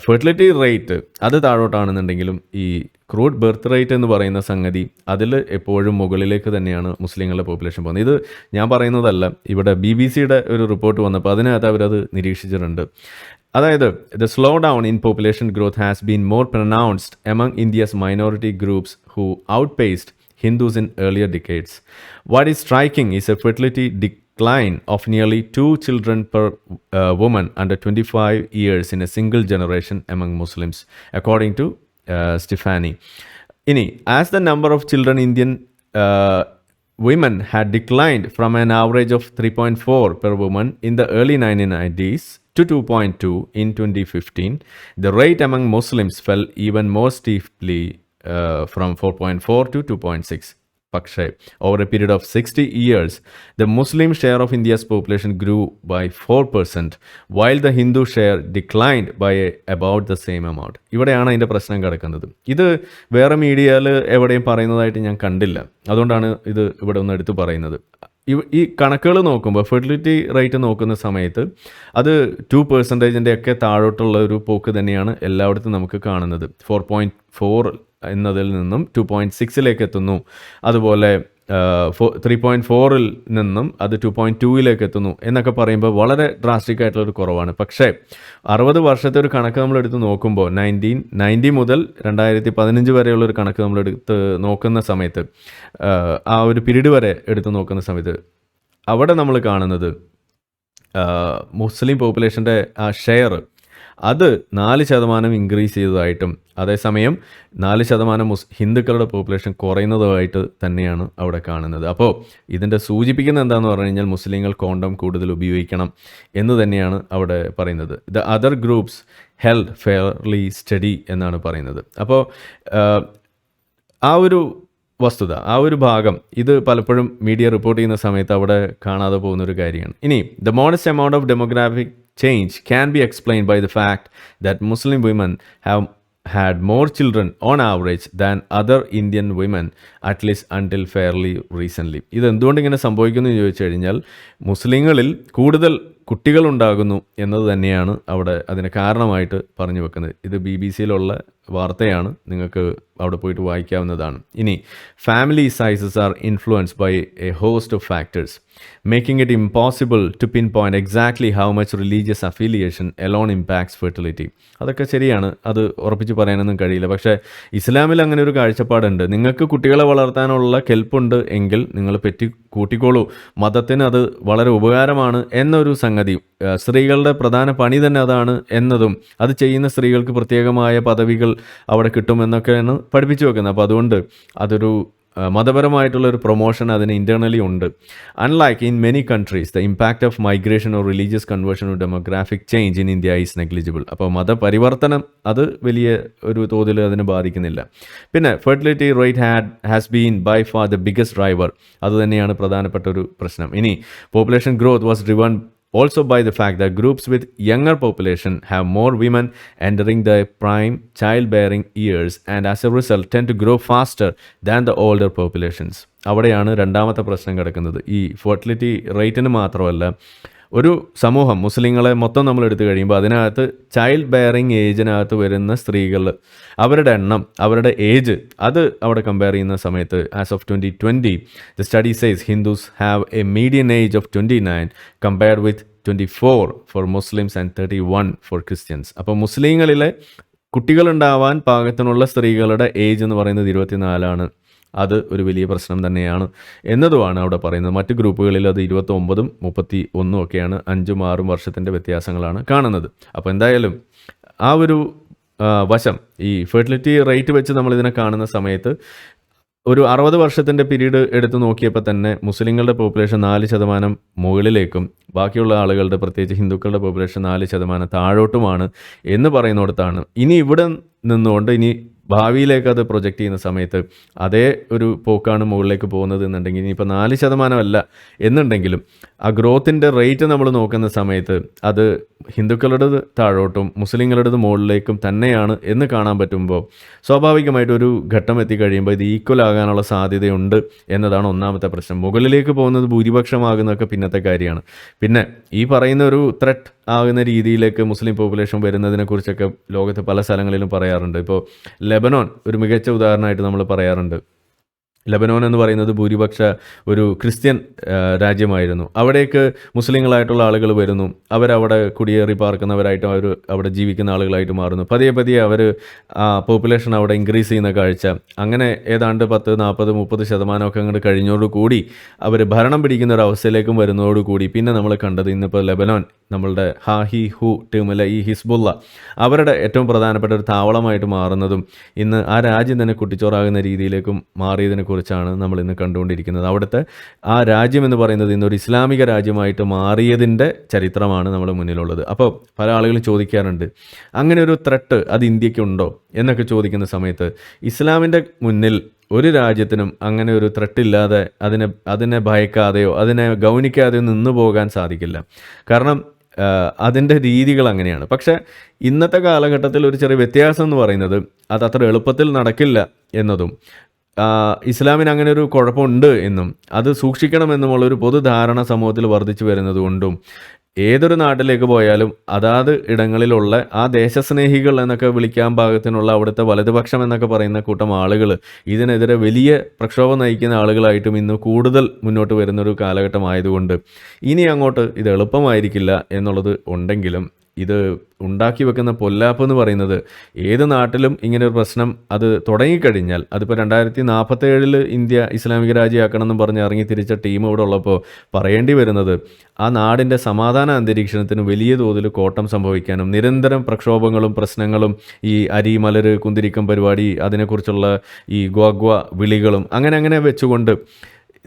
ഫെർട്ടിലിറ്റി റേറ്റ് അത് താഴോട്ടാണെന്നുണ്ടെങ്കിലും ഈ ക്രൂഡ് ബർത്ത് റേറ്റ് എന്ന് പറയുന്ന സംഗതി അതിൽ എപ്പോഴും മുകളിലേക്ക് തന്നെയാണ് മുസ്ലിങ്ങളുടെ പോപ്പുലേഷൻ പോകുന്നത്. ഇത് ഞാൻ പറയുന്നതല്ല. ഇവിടെ ബി ബി സിയുടെ ഒരു റിപ്പോർട്ട് വന്നപ്പോൾ അതിനകത്ത് അവരത് നിരീക്ഷിച്ചിട്ടുണ്ട്. അതായത് the slowdown in population growth has been more pronounced among India's minority groups who outpaced Hindus in earlier earlier what is striking is a fertility fertility decline of nearly two children per uh, woman under 25 years in a single generation among Muslims, according to uh, Stefani. Ini, as the number of children Indian uh, women had declined from an average of 3.4 per woman in the early 1990s to 2.2 in 2015, the rate among Muslims fell even more steeply uh, from 4.4 to 2.6. പക്ഷേ over a period of 60 years the Muslim share of India's population grew by 4%, while the Hindu share declined by about the same amount ഇവിടെയാണ് അതിന്റെ പ്രശ്നം കിടക്കുന്നത്. ഇത് വേറെ മീഡിയയിൽ എവിടെയും പറയുന്നതായിട്ട് ഞാൻ കണ്ടില്ല. അതുകൊണ്ടാണ് ഇത് ഇവിടെ ഒന്ന് എടുത്ത് പറയുന്നത്. ഈ കണക്കുകൾ നോക്കുമ്പോൾ ഫെർട്ടിലിറ്റി റേറ്റ് നോക്കുന്ന സമയത്ത് അത് ടു പെർസെന്റേജിന്റെ ഒക്കെ താഴോട്ടുള്ള ഒരു പോക്ക് തന്നെയാണ് എല്ലായിടത്തും നമുക്ക് കാണുന്നത്. ഫോർ പോയിന്റ് ഫോർ എന്നതിൽ നിന്നും ടു പോയിന്റ് സിക്സിലേക്ക് എത്തുന്നു അതുപോലെ ഫോ ത്രീ പോയിന്റ് ഫോറിൽ നിന്നും അത് ടു പോയിന്റ് ടൂയിലേക്ക് എത്തുന്നു എന്നൊക്കെ പറയുമ്പോൾ വളരെ ഡ്രാസ്റ്റിക് ആയിട്ടുള്ള ഒരു കുറവാണ്. പക്ഷേ അറുപത് വർഷത്തെ ഒരു കണക്ക് നമ്മൾ എടുത്ത് നോക്കുമ്പോൾ നയന്റീൻ നയന്റി മുതൽ രണ്ടായിരത്തി പതിനഞ്ച് വരെയുള്ളൊരു കണക്ക് നമ്മൾ എടുത്ത് നോക്കുന്ന സമയത്ത് ആ ഒരു പീരീഡ് വരെ എടുത്ത് നോക്കുന്ന സമയത്ത് അവിടെ നമ്മൾ കാണുന്നത് മുസ്ലിം പോപ്പുലേഷന്റെ ആ ഷെയർ അത് നാല് ശതമാനം ഇൻക്രീസ് ചെയ്തതായിട്ടും അതേസമയം നാല് ശതമാനം മുസ് ഹിന്ദുക്കളുടെ പോപ്പുലേഷൻ കുറയുന്നതുമായിട്ട് തന്നെയാണ് അവിടെ കാണുന്നത്. അപ്പോൾ ഇതിന്റെ സൂചിപ്പിക്കുന്ന എന്താണെന്ന് പറഞ്ഞു കഴിഞ്ഞാൽ മുസ്ലിങ്ങൾ കോണ്ടം കൂടുതൽ ഉപയോഗിക്കണം എന്ന് തന്നെയാണ് അവിടെ പറയുന്നത്. The other groups health fairly study എന്നാണ് പറയുന്നത്. അപ്പോൾ ആ ഒരു വസ്തുത ആ ഒരു ഭാഗം ഇത് പലപ്പോഴും മീഡിയ റിപ്പോർട്ട് ചെയ്യുന്ന സമയത്ത് അവിടെ കാണാതെ പോകുന്ന ഒരു കാര്യമാണ്. ഇനി the modest amount of demographic change can be explained by the fact that Muslim women have had more children on average than other Indian women. At least until fairly recently ഇതെന്തുകൊണ്ട് ഇങ്ങനെ സംഭവിക്കുന്നു എന്ന് ചോദിച്ചു കഴിഞ്ഞാൽ മുസ്ലിങ്ങളിൽ കൂടുതൽ കുട്ടികളുണ്ടാകുന്നു എന്നത് തന്നെയാണ് അവിടെ അതിന് കാരണമായിട്ട് പറഞ്ഞു വെക്കുന്നത്. ഇത് ബി ബി സിയിലുള്ള വാർത്തയാണ്. നിങ്ങൾക്ക് അവിടെ പോയിട്ട് വായിക്കാവുന്നതാണ്. ഇനി family sizes are influenced by a host of factors making it impossible to pinpoint exactly how much religious affiliation alone impacts fertility അതൊക്കെ ശരിയാണ്. അത് ഉറപ്പിച്ച് പറയാനൊന്നും കഴിയില്ല. പക്ഷേ ഇസ്ലാമിൽ അങ്ങനെ ഒരു കാഴ്ചപ്പാടുണ്ട്. നിങ്ങൾക്ക് കുട്ടികളെ വളർത്താനുള്ള കെൽപ്പുണ്ട് എങ്കിൽ നിങ്ങൾ പെറ്റി കൂട്ടിക്കോളൂ. മതത്തിന് അത് വളരെ ഉപകാരമാണ് എന്നൊരു സംഗതി. സ്ത്രീകളുടെ പ്രധാന പണി തന്നെ അതാണ് എന്നതും. അത് ചെയ്യുന്ന സ്ത്രീകൾക്ക് പ്രത്യേകമായ പദവികൾ അവിടെ കിട്ടുമെന്നൊക്കെയാണ് പഠിപ്പിച്ചു വെക്കുന്നത്. അപ്പോൾ അതുകൊണ്ട് അതൊരു മതപരമായിട്ടുള്ള ഒരു പ്രൊമോഷൻ അതിന് ഇന്റേർണലി ഉണ്ട്. Unlike in many countries the impact of migration or religious conversion or demographic change in India is negligible അപ്പോൾ മതപരിവർത്തനം അത് വലിയ ഒരു തോതിൽ അതിനെ ബാധിക്കുന്നില്ല. പിന്നെ fertility rate had has been by far the biggest driver അതുതന്നെയാണ് പ്രധാനപ്പെട്ട ഒരു പ്രശ്നം. ഇനി population growth was driven also by the fact that groups with younger population have more women entering their prime childbearing years and as a result tend to grow faster than the older populations അവിടെയാണ് രണ്ടാമത്തെ പ്രശ്നം കിടക്കുന്നത് ഈ fertility റേറ്റിന് മാത്രമല്ല ഒരു സമൂഹം മുസ്ലിങ്ങളെ മൊത്തം നമ്മൾ എടുത്തു കഴിയുമ്പോൾ അതിനകത്ത് ചൈൽഡ് ബെയറിങ് ഏജിനകത്ത് വരുന്ന സ്ത്രീകൾ അവരുടെ എണ്ണം അവരുടെ ഏജ് അത് അവിടെ കമ്പയർ ചെയ്യുന്ന സമയത്ത് as of twenty twenty the study size Hindus have a median age of twenty nine compared with twenty four for Muslims and thirty one for Christians അപ്പോൾ മുസ്ലിങ്ങളിലെ കുട്ടികളുണ്ടാവാൻ പാകത്തിനുള്ള സ്ത്രീകളുടെ ഏജ് എന്ന് പറയുന്നത് ഇരുപത്തിനാലാണ്. അത് ഒരു വലിയ പ്രശ്നം തന്നെയാണ് എന്നതുമാണ് അവിടെ പറയുന്നത്. മറ്റ് ഗ്രൂപ്പുകളിൽ അത് ഇരുപത്തൊമ്പതും മുപ്പത്തി ഒന്നും ഒക്കെയാണ് അഞ്ചും ആറും വർഷത്തിന്റെ വ്യത്യാസങ്ങളാണ് കാണുന്നത്. അപ്പോൾ എന്തായാലും ആ ഒരു വശം ഈ ഫെർട്ടിലിറ്റി റേറ്റ് വെച്ച് നമ്മളിതിനെ കാണുന്ന സമയത്ത് ഒരു അറുപത് വർഷത്തിന്റെ പീരീഡ് എടുത്ത് നോക്കിയപ്പോൾ തന്നെ മുസ്ലിങ്ങളുടെ പോപ്പുലേഷൻ നാല് ശതമാനം മുകളിലേക്കും ബാക്കിയുള്ള ആളുകളുടെ പ്രത്യേകിച്ച് ഹിന്ദുക്കളുടെ പോപ്പുലേഷൻ നാല് ശതമാനം താഴോട്ടുമാണ് എന്ന് പറയുന്നിടത്താണ്. ഇനി ഇവിടെ നിന്നുകൊണ്ട് ഇനി ഭാവിയിലേക്ക് അത് പ്രൊജക്റ്റ് ചെയ്യുന്ന സമയത്ത് അതേ ഒരു പോക്കാണ് മുകളിലേക്ക് പോകുന്നത് എന്നുണ്ടെങ്കിൽ ഇനിയിപ്പോൾ നാല് ശതമാനമല്ല എന്നുണ്ടെങ്കിലും ആ ഗ്രോത്തിന്റെ റേറ്റ് നമ്മൾ നോക്കുന്ന സമയത്ത് അത് ഹിന്ദുക്കളുടേത് താഴോട്ടും മുസ്ലിങ്ങളുടേത് മുകളിലേക്കും തന്നെയാണ് എന്ന് കാണാൻ പറ്റുമ്പോൾ സ്വാഭാവികമായിട്ട് ഒരു ഘട്ടം എത്തിക്കഴിയുമ്പോൾ ഇത് ഈക്വൽ ആകാനുള്ള സാധ്യതയുണ്ട് എന്നതാണ് ഒന്നാമത്തെ പ്രശ്നം. മുകളിലേക്ക് പോകുന്നത് ഭൂരിപക്ഷമാകുന്നതൊക്കെ പിന്നത്തെ കാര്യമാണ്. പിന്നെ ഈ പറയുന്ന ഒരു ത്രെറ്റ് ആകുന്ന രീതിയിലേക്ക് മുസ്ലിം പോപ്പുലേഷൻ വരുന്നതിനെക്കുറിച്ചൊക്കെ ലോകത്ത് പല സ്ഥലങ്ങളിലും പറയാറുണ്ട്. ഇപ്പോൾ ലെബനോൻ ഒരു മികച്ച ഉദാഹരണമായിട്ട് നമ്മൾ പറയാറുണ്ട്. ലബനോൻ എന്ന് പറയുന്നത് ഭൂരിപക്ഷ ഒരു ക്രിസ്ത്യൻ രാജ്യമായിരുന്നു. അവിടേക്ക് മുസ്ലിങ്ങളായിട്ടുള്ള ആളുകൾ വരുന്നു. അവരവിടെ കുടിയേറി പാർക്കുന്നവരായിട്ട് അവർ അവിടെ ജീവിക്കുന്ന ആളുകളായിട്ട് മാറുന്നു. പതിയെ പതിയെ അവർ പോപ്പുലേഷൻ അവിടെ ഇൻക്രീസ് ചെയ്യുന്ന കാഴ്ച. അങ്ങനെ ഏതാണ്ട് പത്ത് നാൽപ്പത് മുപ്പത് ശതമാനമൊക്കെ അങ്ങോട്ട് കഴിഞ്ഞോടുകൂടി അവർ ഭരണം പിടിക്കുന്ന ഒരു അവസ്ഥയിലേക്കും വരുന്നതോടുകൂടി പിന്നെ നമ്മൾ കണ്ടത് ഇന്നിപ്പോൾ ലബനോൻ നമ്മളുടെ ഹാ ഹി ഹു ടീമിലെ ഈ ഹിസ്ബുള്ള അവരുടെ ഏറ്റവും പ്രധാനപ്പെട്ട ഒരു താവളമായിട്ട് മാറുന്നതും ഇന്ന് ആ രാജ്യം തന്നെ കുട്ടിച്ചോറാകുന്ന രീതിയിലേക്കും മാറിയതിനെ കുറിച്ചാണ് നമ്മൾ ഇന്ന് കണ്ടുകൊണ്ടിരിക്കുന്നത്. അവിടുത്തെ ആ രാജ്യം എന്ന് പറയുന്നത് ഇന്നൊരു ഇസ്ലാമിക രാജ്യമായിട്ട് മാറിയതിന്റെ ചരിത്രമാണ് നമ്മൾ മുന്നിലുള്ളത്. അപ്പോൾ പല ആളുകളും ചോദിക്കാറുണ്ട് അങ്ങനെ ഒരു ത്രെട്ട് അത് ഇന്ത്യക്കുണ്ടോ എന്നൊക്കെ ചോദിക്കുന്ന സമയത്ത് ഇസ്ലാമിന്റെ മുന്നിൽ ഒരു രാജ്യത്തിനും അങ്ങനെ ഒരു ത്രെട്ടില്ലാതെ അതിനെ അതിനെ ഭയക്കാതെയോ അതിനെ ഗൗനിക്കാതെയോ നിന്നു പോകാൻ സാധിക്കില്ല. കാരണം അതിന്റെ രീതികൾ അങ്ങനെയാണ്. പക്ഷേ ഇന്നത്തെ കാലഘട്ടത്തിൽ ഒരു ചെറിയ വ്യത്യാസം എന്ന് പറയുന്നത് അത് അത്ര എളുപ്പത്തിൽ നടക്കില്ല എന്നതും ഇസ്ലാമിന് അങ്ങനെ ഒരു കുഴപ്പമുണ്ട് എന്നും അത് സൂക്ഷിക്കണമെന്നുമുള്ളൊരു പൊതുധാരണ സമൂഹത്തിൽ വർദ്ധിച്ചു വരുന്നതുകൊണ്ടും ഏതൊരു നാട്ടിലേക്ക് പോയാലും അതാത് ഇടങ്ങളിലുള്ള ആ ദേശസ്നേഹികൾ എന്നൊക്കെ വിളിക്കാൻ പാകത്തിനുള്ള അവിടുത്തെ വലതുപക്ഷം എന്നൊക്കെ പറയുന്ന കൂട്ടം ആളുകൾ ഇതിനെതിരെ വലിയ പ്രക്ഷോഭം നയിക്കുന്ന ആളുകളായിട്ടും ഇന്ന് കൂടുതൽ മുന്നോട്ട് വരുന്നൊരു കാലഘട്ടമായതുകൊണ്ട് ഇനി അങ്ങോട്ട് ഇത് എളുപ്പമായിരിക്കില്ല എന്നുള്ളത് ഉണ്ടെങ്കിലും ഇത് ഉണ്ടാക്കി വെക്കുന്ന പൊല്ലാപ്പ് എന്ന് പറയുന്നത് ഏത് നാട്ടിലും ഇങ്ങനെ ഒരു പ്രശ്നം അത് തുടങ്ങിക്കഴിഞ്ഞാൽ അതിപ്പോൾ രണ്ടായിരത്തി നാൽപ്പത്തേഴിൽ ഇന്ത്യ ഇസ്ലാമിക രാജ്യമാക്കണം എന്ന് പറഞ്ഞ് ഇറങ്ങി തിരിച്ച ടീം ഇവിടെ ഉള്ളപ്പോൾ പറയേണ്ടി വരുന്നത് ആ നാടിന്റെ സമാധാന അന്തരീക്ഷണത്തിന് വലിയ തോതിൽ കോട്ടം സംഭവിക്കാനും നിരന്തരം പ്രക്ഷോഭങ്ങളും പ്രശ്നങ്ങളും ഈ അരി മലര് കുന്തിരിക്കം പരിപാടി അതിനെക്കുറിച്ചുള്ള ഈ ഗ്വാഗ്വ വിളികളും അങ്ങനെ അങ്ങനെ വെച്ചുകൊണ്ട്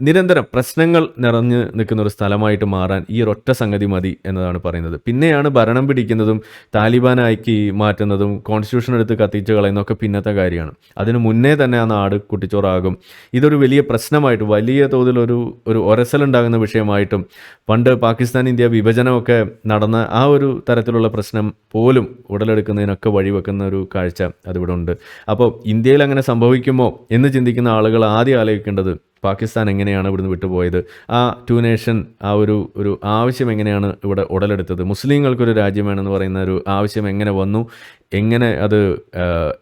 നിരന്തരം പ്രശ്നങ്ങൾ നിറഞ്ഞു നിൽക്കുന്ന ഒരു സ്ഥലമായിട്ട് മാറാൻ ഈ ഒരൊറ്റ സംഗതി മതി എന്നതാണ് പറയുന്നത്. പിന്നെയാണ് ഭരണം പിടിക്കുന്നതും താലിബാനാക്കി മാറ്റുന്നതും കോൺസ്റ്റിറ്റ്യൂഷൻ എടുത്ത് കത്തിച്ച് കളയുന്നതൊക്കെ പിന്നത്തെ കാര്യമാണ്. അതിനു മുന്നേ തന്നെ ആ നാട് കുട്ടിച്ചോറാകും. ഇതൊരു വലിയ പ്രശ്നമായിട്ട് വലിയ തോതിലൊരു ഒരു ഒരസലുണ്ടാകുന്ന വിഷയമായിട്ടും പണ്ട് പാകിസ്ഥാൻ ഇന്ത്യ വിഭജനമൊക്കെ നടന്ന ആ ഒരു തരത്തിലുള്ള പ്രശ്നം പോലും ഉടലെടുക്കുന്നതിനൊക്കെ വഴിവെക്കുന്ന ഒരു കാഴ്ച അതിവിടെ ഉണ്ട്. അപ്പോൾ ഇന്ത്യയിൽ അങ്ങനെ സംഭവിക്കുമോ എന്ന് ചിന്തിക്കുന്ന ആളുകൾ ആദ്യം ആലോചിക്കേണ്ടത് പാകിസ്ഥാൻ എങ്ങനെയാണ് ഇവിടുന്ന് വിട്ടുപോയത്? ആ ടു നേഷൻ ആ ഒരു ഒരു ആവശ്യം എങ്ങനെയാണ് ഇവിടെ ഉടലെടുത്തത്? മുസ്ലിങ്ങൾക്കൊരു രാജ്യം വേണമെന്ന് പറയുന്ന ഒരു ആവശ്യം എങ്ങനെ വന്നു? എങ്ങനെ അത്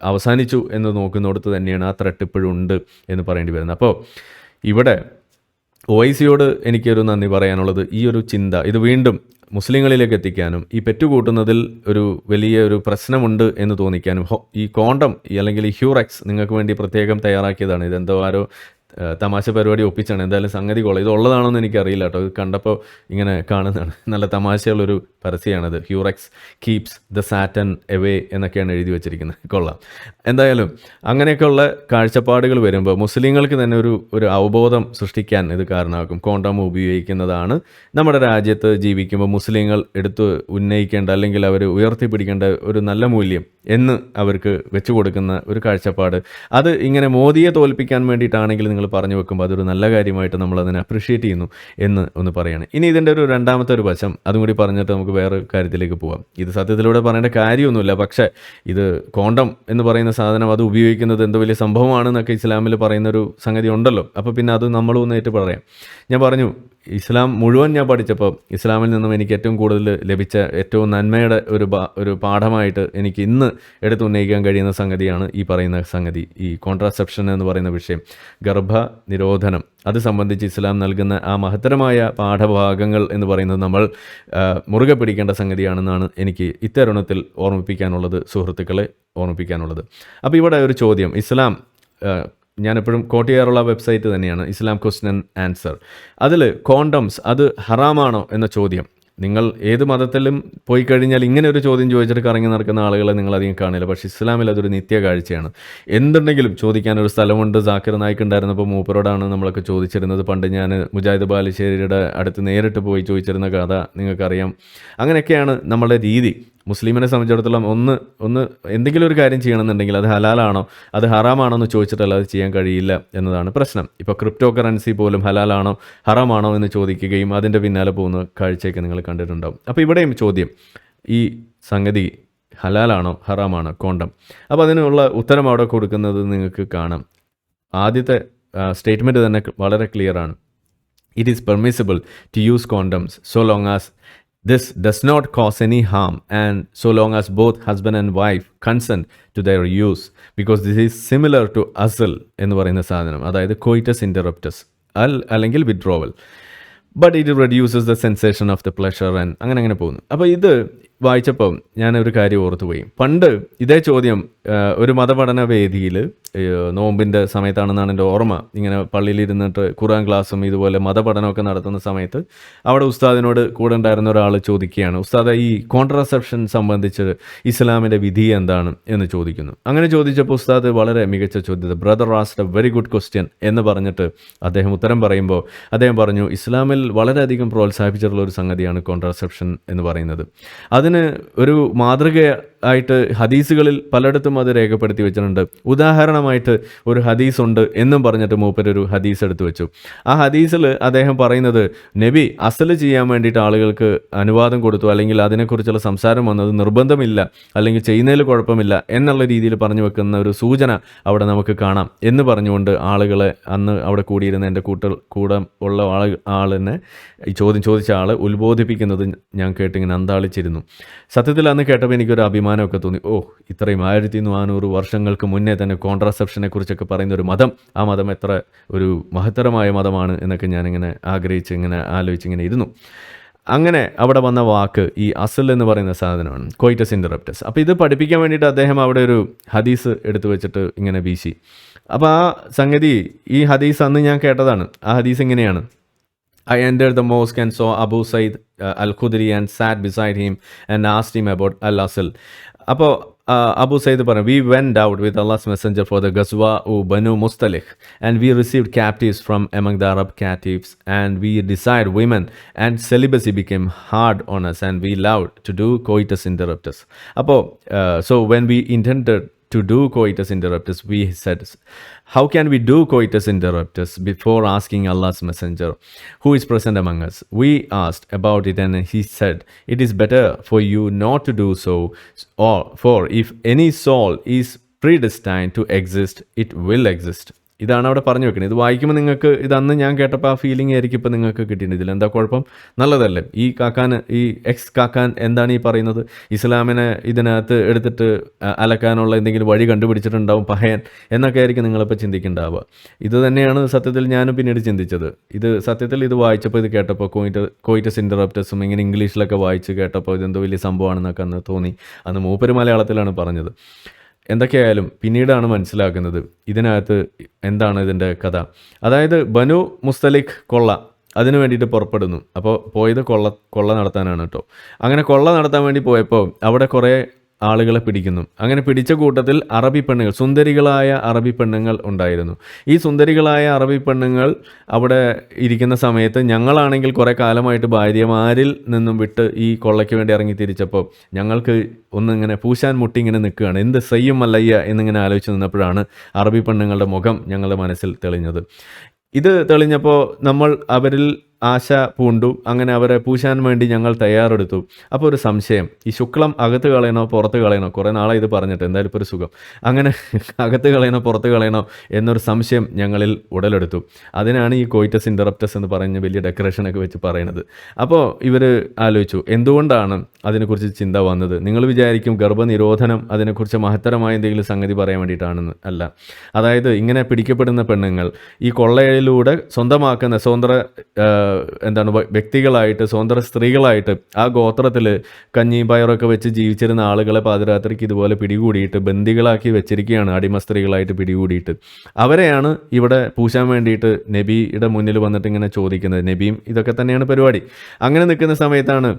അവസാനിച്ചു എന്ന് നോക്കുന്നിടത്ത് തന്നെയാണ് ആ ത്രെട്ട് ഇപ്പോഴും ഉണ്ട് എന്ന് പറയേണ്ടി വരുന്നത്. അപ്പോൾ ഇവിടെ ഒ ഐ സിയോട് എനിക്കൊരു നന്ദി പറയാനുള്ളത് ഈ ഒരു ചിന്ത ഇത് വീണ്ടും മുസ്ലിങ്ങളിലേക്ക് എത്തിക്കാനും ഈ പെറ്റുകൂട്ടുന്നതിൽ ഒരു വലിയ ഒരു പ്രശ്നമുണ്ട് എന്ന് തോന്നിക്കാനും ഈ കോണ്ടം അല്ലെങ്കിൽ ഈ ഹ്യൂറക്സ് നിങ്ങൾക്ക് വേണ്ടി പ്രത്യേകം തയ്യാറാക്കിയതാണ്. ഇതെന്തോ ആരോ തമാശ പരിപാടി ഒപ്പിച്ചാണ്. എന്തായാലും സംഗതി കൊള്ളാം. ഇത് ഉള്ളതാണോ എന്ന് എനിക്കറിയില്ല കേട്ടോ. ഇത് കണ്ടപ്പോൾ ഇങ്ങനെ കാണുന്നതാണ്. നല്ല തമാശയുള്ളൊരു പരസ്യമാണത് ഹ്യൂറെക്സ് കീപ്സ് ദ സാറ്റൻ എവേ എന്നൊക്കെയാണ് എഴുതി വെച്ചിരിക്കുന്നത്. കൊള്ളാം. എന്തായാലും അങ്ങനെയൊക്കെയുള്ള കാഴ്ചപ്പാടുകൾ വരുമ്പോൾ മുസ്ലിങ്ങൾക്ക് തന്നെ ഒരു ഒരു അവബോധം സൃഷ്ടിക്കാൻ ഇത് കാരണമാക്കും കോണ്ടം ഉപയോഗിക്കുന്നതാണ് നമ്മുടെ രാജ്യത്ത് ജീവിക്കുമ്പോൾ മുസ്ലിങ്ങൾ എടുത്ത് ഉന്നയിക്കേണ്ട അല്ലെങ്കിൽ അവർ ഉയർത്തിപ്പിടിക്കേണ്ട ഒരു നല്ല മൂല്യം എന്ന് അവർക്ക് വെച്ചു കൊടുക്കുന്ന ഒരു കാഴ്ചപ്പാട്. അത് ഇങ്ങനെ മോദിയെ തോൽപ്പിക്കാൻ വേണ്ടിയിട്ടാണെങ്കിൽ നിങ്ങൾ പറഞ്ഞു വെക്കുമ്പോൾ അതൊരു നല്ല കാര്യമായിട്ട് നമ്മൾ അതിനെ അപ്രിഷ്യേറ്റ് ചെയ്യുന്നു എന്ന് ഒന്ന് പറയുകയാണ് ഇനി ഇതിന്റെ ഒരു രണ്ടാമത്തെ ഒരു വശം അതും കൂടി പറഞ്ഞിട്ട് നമുക്ക് വേറെ കാര്യത്തിലേക്ക് പോവാം. ഇത് സത്യത്തിലൂടെ പറയേണ്ട കാര്യമൊന്നുമില്ല പക്ഷേ ഇത് കോണ്ടം എന്ന് പറയുന്ന സാധനം അത് ഉപയോഗിക്കുന്നത് എന്തോ വലിയ സംഭവമാണെന്നൊക്കെ ഇസ്ലാമിൽ പറയുന്ന ഒരു സംഗതി ഉണ്ടല്ലോ. അപ്പോൾ പിന്നെ അത് നമ്മളൊന്നേറ്റ് പറയാം. ഞാൻ പറഞ്ഞു ഇസ്ലാം മുഴുവൻ ഞാൻ പഠിച്ചപ്പോൾ ഇസ്ലാമിൽ നിന്നും എനിക്ക് ഏറ്റവും കൂടുതൽ ലഭിച്ച ഏറ്റവും നന്മയുടെ ഒരു ഒരു പാഠമായിട്ട് എനിക്ക് ഇന്ന് എടുത്ത് ഉന്നയിക്കാൻ കഴിയുന്ന സംഗതിയാണ് ഈ പറയുന്ന സംഗതി. ഈ കോൺട്രാസെപ്ഷൻ എന്ന് പറയുന്ന വിഷയം. ഗർഭ നിരോധനം. അത് സംബന്ധിച്ച് ഇസ്ലാം നൽകുന്ന ആ മഹത്തരമായ പാഠഭാഗങ്ങൾ എന്ന് പറയുന്നത് നമ്മൾ മുറുകെ പിടിക്കേണ്ട സംഗതിയാണെന്നാണ് എനിക്ക് ഇത്തരുണത്തിൽ ഓർമ്മിപ്പിക്കാനുള്ളത് സുഹൃത്തുക്കളെ ഓർമ്മിപ്പിക്കാനുള്ളത്. അപ്പോൾ ഇവിടെ ഒരു ചോദ്യം. ഇസ്ലാം ഞാനെപ്പോഴും കോട്ട് ചെയ്യാറുള്ള വെബ്സൈറ്റ് തന്നെയാണ് ഇസ്ലാം ക്വസ്റ്റ്യൻ ആൻസർ അതിൽ കോണ്ടംസ് അത് ഹറാമാണോ എന്ന ചോദ്യം. നിങ്ങൾ ഏത് മതത്തിലും പോയി കഴിഞ്ഞാൽ ഇങ്ങനെ ഒരു ചോദ്യം ചോദിച്ചിട്ട് കറങ്ങി നടക്കുന്ന ആളുകളെ നിങ്ങൾ അധികം കാണില്ല. പക്ഷേ ഇസ്ലാമിൽ അതൊരു നിത്യ കാഴ്ചയാണ്. എന്തുണ്ടെങ്കിലും ചോദിക്കാൻ ഒരു സ്ഥലമുണ്ട്. സാക്കിർ നായിക്ക് ഉണ്ടായിരുന്നപ്പോൾ മൂപ്പരോടാണ് നമ്മളൊക്കെ ചോദിച്ചിരുന്നത്. പണ്ട് ഞാൻ മുജാഹിദ് ബാലുശ്ശേരിയുടെ അടുത്ത് നേരിട്ട് പോയി ചോദിച്ചിരുന്ന കഥ നിങ്ങൾക്കറിയാം. അങ്ങനെയൊക്കെയാണ് നമ്മളുടെ രീതി. മുസ്ലിമിനെ സംബന്ധിച്ചിടത്തോളം ഒന്ന് ഒന്ന് എന്തെങ്കിലും ഒരു കാര്യം ചെയ്യണമെന്നുണ്ടെങ്കിൽ അത് ഹലാലാണോ? അത് ഹറാമാണോ എന്ന് ചോദിച്ചിട്ടല്ല അത് ചെയ്യാൻ കഴിയില്ല എന്നതാണ് പ്രശ്നം. ഇപ്പോൾ ക്രിപ്റ്റോ കറൻസി പോലും ഹലാലാണോ ഹറാമാണോ എന്ന് ചോദിക്കുകയും അതിന്റെ പിന്നാലെ പോകുന്ന കാഴ്ചയൊക്കെ നിങ്ങൾ കണ്ടിട്ടുണ്ടാവും. അപ്പോൾ ഇവിടെയും ചോദ്യം ഈ സംഗതി ഹലാലാണോ ഹറാമാണോ കോണ്ടം? അപ്പോൾ അതിനുള്ള ഉത്തരം അവിടെ കൊടുക്കുന്നത് നിങ്ങൾക്ക് കാണാം. ആദ്യത്തെ സ്റ്റേറ്റ്മെന്റ് തന്നെ വളരെ ക്ലിയർ ആണ് it is permissible to use condoms so long as this does not cause any harm and so long as both husband and wife consent to their use because this is similar to അസൽ എന്ന് പറയുന്ന സാധനം അതായത് coitus interruptus അൽ അല്ലെങ്കിൽ withdrawal but it reduces the sensation of the pleasure and അങ്ങനെ അങ്ങനെ പോകുന്നു. അപ്പോൾ ഇത് വായിച്ചപ്പോൾ ഞാൻ ഒരു കാര്യം ഓർത്തുപോയി. പണ്ട് ഇതേ ചോദ്യം ഒരു മതപഠന വേദിയിൽ നോമ്പിന്റെ സമയത്താണെന്നാണ് എന്റെ ഓർമ്മ. ഇങ്ങനെ പള്ളിയിലിരുന്നിട്ട് ഖുറാൻ ക്ലാസ്സും ഇതുപോലെ മതപഠനമൊക്കെ നടത്തുന്ന സമയത്ത് അവിടെ ഉസ്താദിനോട് കൂടെ ഉണ്ടായിരുന്ന ഒരാൾ ചോദിക്കുകയാണ് ഉസ്താദ് ഈ കോൺട്രസെപ്ഷൻ സംബന്ധിച്ച് ഇസ്ലാമിന്റെ വിധി എന്താണ്? എന്ന് ചോദിക്കുന്നു. അങ്ങനെ ചോദിച്ചപ്പോൾ ഉസ്താദ് വളരെ മികച്ച ചോദ്യത്തെ brother asked a very good question എന്ന് പറഞ്ഞിട്ട് അദ്ദേഹം ഉത്തരം പറയുമ്പോൾ അദ്ദേഹം പറഞ്ഞു ഇസ്ലാമിൽ വളരെയധികം പ്രോത്സാഹിപ്പിച്ചിട്ടുള്ള ഒരു സംഗതിയാണ് കോൺട്രസെപ്ഷൻ എന്ന് പറയുന്നത്. അതിന് ഒരു മാതൃക ആയിട്ട് ഹദീസുകളിൽ പലയിടത്തും അത് രേഖപ്പെടുത്തി വെച്ചിട്ടുണ്ട്. ഉദാഹരണമായിട്ട് ഒരു ഹദീസ് ഉണ്ട് എന്നും പറഞ്ഞിട്ട് മൂപ്പർ മൂപ്പരൊരു ഹദീസ് എടുത്തു വെച്ചു. ആ ഹദീസിൽ അദ്ദേഹം പറയുന്നത് നബി അസൽ ചെയ്യാൻ വേണ്ടിയിട്ട് ആളുകൾക്ക് അനുവാദം കൊടുത്തു അല്ലെങ്കിൽ അതിനെക്കുറിച്ചുള്ള സംസാരം വന്നത് നിർബന്ധമില്ല അല്ലെങ്കിൽ ചെയ്യുന്നതിൽ കുഴപ്പമില്ല എന്നുള്ള രീതിയിൽ പറഞ്ഞു വെക്കുന്ന ഒരു സൂചന അവിടെ നമുക്ക് കാണാം എന്ന് പറഞ്ഞുകൊണ്ട് ആളുകളെ അന്ന് അവിടെ കൂടിയിരുന്ന എന്റെ കൂട്ട കൂടെ ഉള്ള ആൾ ആളിനെ ചോദ്യം ചോദിച്ച ആൾ ഉത്ബോധിപ്പിക്കുന്നത് ഞാൻ കേട്ടിങ്ങനെ അന്താളിച്ചിരുന്നു. സത്യത്തിൽ അന്ന് കേട്ടപ്പോൾ എനിക്കൊരു അഭിമാനമൊക്കെ തോന്നി. ഓ ഇത്രയും ആയിരത്തി നാനൂറ് വർഷങ്ങൾക്ക് മുന്നേ തന്നെ കോൺട്രാസെപ്ഷനെ കുറിച്ചൊക്കെ പറയുന്ന ഒരു മതം ആ മതം എത്ര ഒരു മഹത്തരമായ മതമാണ് എന്നൊക്കെ ഞാനിങ്ങനെ ആഗ്രഹിച്ച് ഇങ്ങനെ ആലോചിച്ച് ഇങ്ങനെ ഇരുന്നു. അങ്ങനെ അവിടെ വന്ന വാക്ക് ഈ അസൽ എന്ന് പറയുന്ന സാധനമാണ് കോയിറ്റസ് ഇന്ററപ്റ്റസ് അപ്പോൾ ഇത് പഠിപ്പിക്കാൻ വേണ്ടിയിട്ട് അദ്ദേഹം അവിടെ ഒരു ഹദീസ് എടുത്തു വെച്ചിട്ട് ഇങ്ങനെ വീശി. അപ്പോൾ ആ സംഗതി ഈ ഹദീസ് അന്ന് ഞാൻ കേട്ടതാണ്. ആ ഹദീസ് ഇങ്ങനെയാണ് I entered the mosque and saw Abu Said uh, Al Khudri and sat beside him and asked him about Al Asl. അപ്പോൾ അബു സയ്യിദ് പറഞ്ഞു we went out with Allah's messenger for the ഗസ്വ uh Banu Mustaliq and we received captives from among the Arab captives and we desired women and celibacy became hard on us and we loved to do coitus interruptus. അപ്പോൾ so when we intended to do coitus interruptus, we said, how can we do coitus interruptus before asking Allah's messenger who is present among us? We asked about it, and he said, It is better for you not to do so, or for if any soul is predestined to exist, it will exist. ഇതാണ് അവിടെ പറഞ്ഞു വെക്കുന്നത് ഇത് വായിക്കുമ്പോൾ നിങ്ങൾക്ക് ഇത് അന്ന് ഞാൻ കേട്ടപ്പോൾ ആ ഫീലിംഗ് ആയിരിക്കും ഇപ്പോൾ നിങ്ങൾക്ക് കിട്ടിയിട്ടുണ്ട് ഇതിൽ എന്താ കുഴപ്പം? നല്ലതല്ലേ? ഈ കാക്കാൻ ഈ എക്സ് കാക്കാൻ എന്താണ് ഈ പറയുന്നത്? ഇസ്ലാമിനെ ഇതിനകത്ത് എടുത്തിട്ട് അലക്കാനുള്ള എന്തെങ്കിലും വഴി കണ്ടുപിടിച്ചിട്ടുണ്ടാവും പഹയൻ എന്നൊക്കെ ആയിരിക്കും നിങ്ങളിപ്പോൾ ചിന്തിക്കുന്നുണ്ടാവുക. ഇത് തന്നെയാണ് സത്യത്തിൽ ഞാനും പിന്നീട് ചിന്തിച്ചത്. ഇത് സത്യത്തിൽ ഇത് വായിച്ചപ്പോൾ ഇത് കേട്ടപ്പോൾ കോയിറ്റ കോയിറ്റസ് ഇന്ററപ്റ്റസും ഇങ്ങനെ ഇംഗ്ലീഷിലൊക്കെ വായിച്ച് കേട്ടപ്പോൾ ഇതെന്തോ വലിയ സംഭവമാണെന്നൊക്കെ അന്ന് തോന്നി. അന്ന് മൂപ്പര് മലയാളത്തിലാണ് പറഞ്ഞത്. എന്തൊക്കെയായാലും പിന്നീടാണ് മനസ്സിലാക്കുന്നത് ഇതിനകത്ത് എന്താണ് ഇതിന്റെ കഥ. അതായത് ബനു മുസ്തലിഖ് കൊള്ള അതിനു വേണ്ടിയിട്ട് പുറപ്പെടുന്നു. അപ്പോൾ പോയത് കൊള്ള കൊള്ള നടത്താനാണ് കേട്ടോ. അങ്ങനെ കൊള്ള നടത്താൻ വേണ്ടി പോയപ്പോൾ അവിടെ കുറേ ആളുകളെ പിടിക്കുന്നു. അങ്ങനെ പിടിച്ച കൂട്ടത്തിൽ അറബി പെണ്ണുങ്ങൾ സുന്ദരികളായ അറബി പെണ്ണുങ്ങൾ ഉണ്ടായിരുന്നു. ഈ സുന്ദരികളായ അറബി പെണ്ണുങ്ങൾ അവിടെ ഇരിക്കുന്ന സമയത്ത് ഞങ്ങളാണെങ്കിൽ കുറേ കാലമായിട്ട് ഭാര്യമാരിൽ നിന്നും വിട്ട് ഈ കൊള്ളയ്ക്ക് വേണ്ടി ഇറങ്ങി തിരിച്ചപ്പോൾ ഞങ്ങൾക്ക് ഒന്നിങ്ങനെ പൂശാൻ മുട്ടി ഇങ്ങനെ നിൽക്കുകയാണ്. എന്ത് സെയ്യും അല്ലയ്യ എന്നിങ്ങനെ ആലോചിച്ച് നിന്നപ്പോഴാണ് അറബി പെണ്ണുങ്ങളുടെ മുഖം ഞങ്ങളുടെ മനസ്സിൽ തെളിഞ്ഞത്. ഇത് തെളിഞ്ഞപ്പോൾ നമ്മൾ അവരിൽ ആശ പൂണ്ടു. അങ്ങനെ അവരെ പൂശാൻ വേണ്ടി ഞങ്ങൾ തയ്യാറെടുത്തു. അപ്പോൾ ഒരു സംശയം. ഈ ശുക്ലം അകത്ത് കളയണോ പുറത്ത് കളയണോ? കുറേ നാളെ ഇത് പറഞ്ഞിട്ട്. എന്തായാലും ഇപ്പോൾ ഒരു സുഖം. അങ്ങനെ *laughs* അകത്ത് കളയണോ പുറത്ത് കളയണോ എന്നൊരു സംശയം ഞങ്ങളിൽ ഉടലെടുത്തു. അതിനാണ് ഈ കോയിറ്റസ് ഇന്ററപ്റ്റസ് എന്ന് പറഞ്ഞ് വലിയ ഡെക്കറേഷനൊക്കെ വെച്ച് പറയുന്നത് അപ്പോൾ ഇവർ ആലോചിച്ചു എന്തുകൊണ്ടാണ് അതിനെക്കുറിച്ച് ചിന്ത വന്നത്? നിങ്ങൾ വിചാരിക്കും ഗർഭനിരോധനം അതിനെക്കുറിച്ച് മഹത്തരമായ എന്തെങ്കിലും സംഗതി പറയാൻ വേണ്ടിയിട്ടാണെന്ന് അല്ല. അതായത് ഇങ്ങനെ പിടിക്കപ്പെടുന്ന പെണ്ണുങ്ങൾ ഈ കൊള്ളയിലൂടെ സ്വന്തമാക്കുന്ന സ്വതന്ത്ര എന്താണ് വ്യക്തികളായിട്ട് സ്വതന്ത്ര സ്ത്രീകളായിട്ട് ആ ഗോത്രത്തിൽ കഞ്ഞിയും പയറൊക്കെ വെച്ച് ജീവിച്ചിരുന്ന ആളുകളെ പാതിരാത്രിക്ക് ഇതുപോലെ പിടികൂടിയിട്ട് ബന്ദികളാക്കി വെച്ചിരിക്കുകയാണ് അടിമ സ്ത്രീകളായിട്ട് പിടികൂടിയിട്ട്. അവരെയാണ് ഇവിടെ പൂശാൻ വേണ്ടിയിട്ട് നബിയുടെ മുന്നിൽ വന്നിട്ട് ഇങ്ങനെ ചോദിക്കുന്നത്. നബിയും ഇതൊക്കെ തന്നെയാണ് പരിപാടി. അങ്ങനെ നിൽക്കുന്ന സമയത്താണ്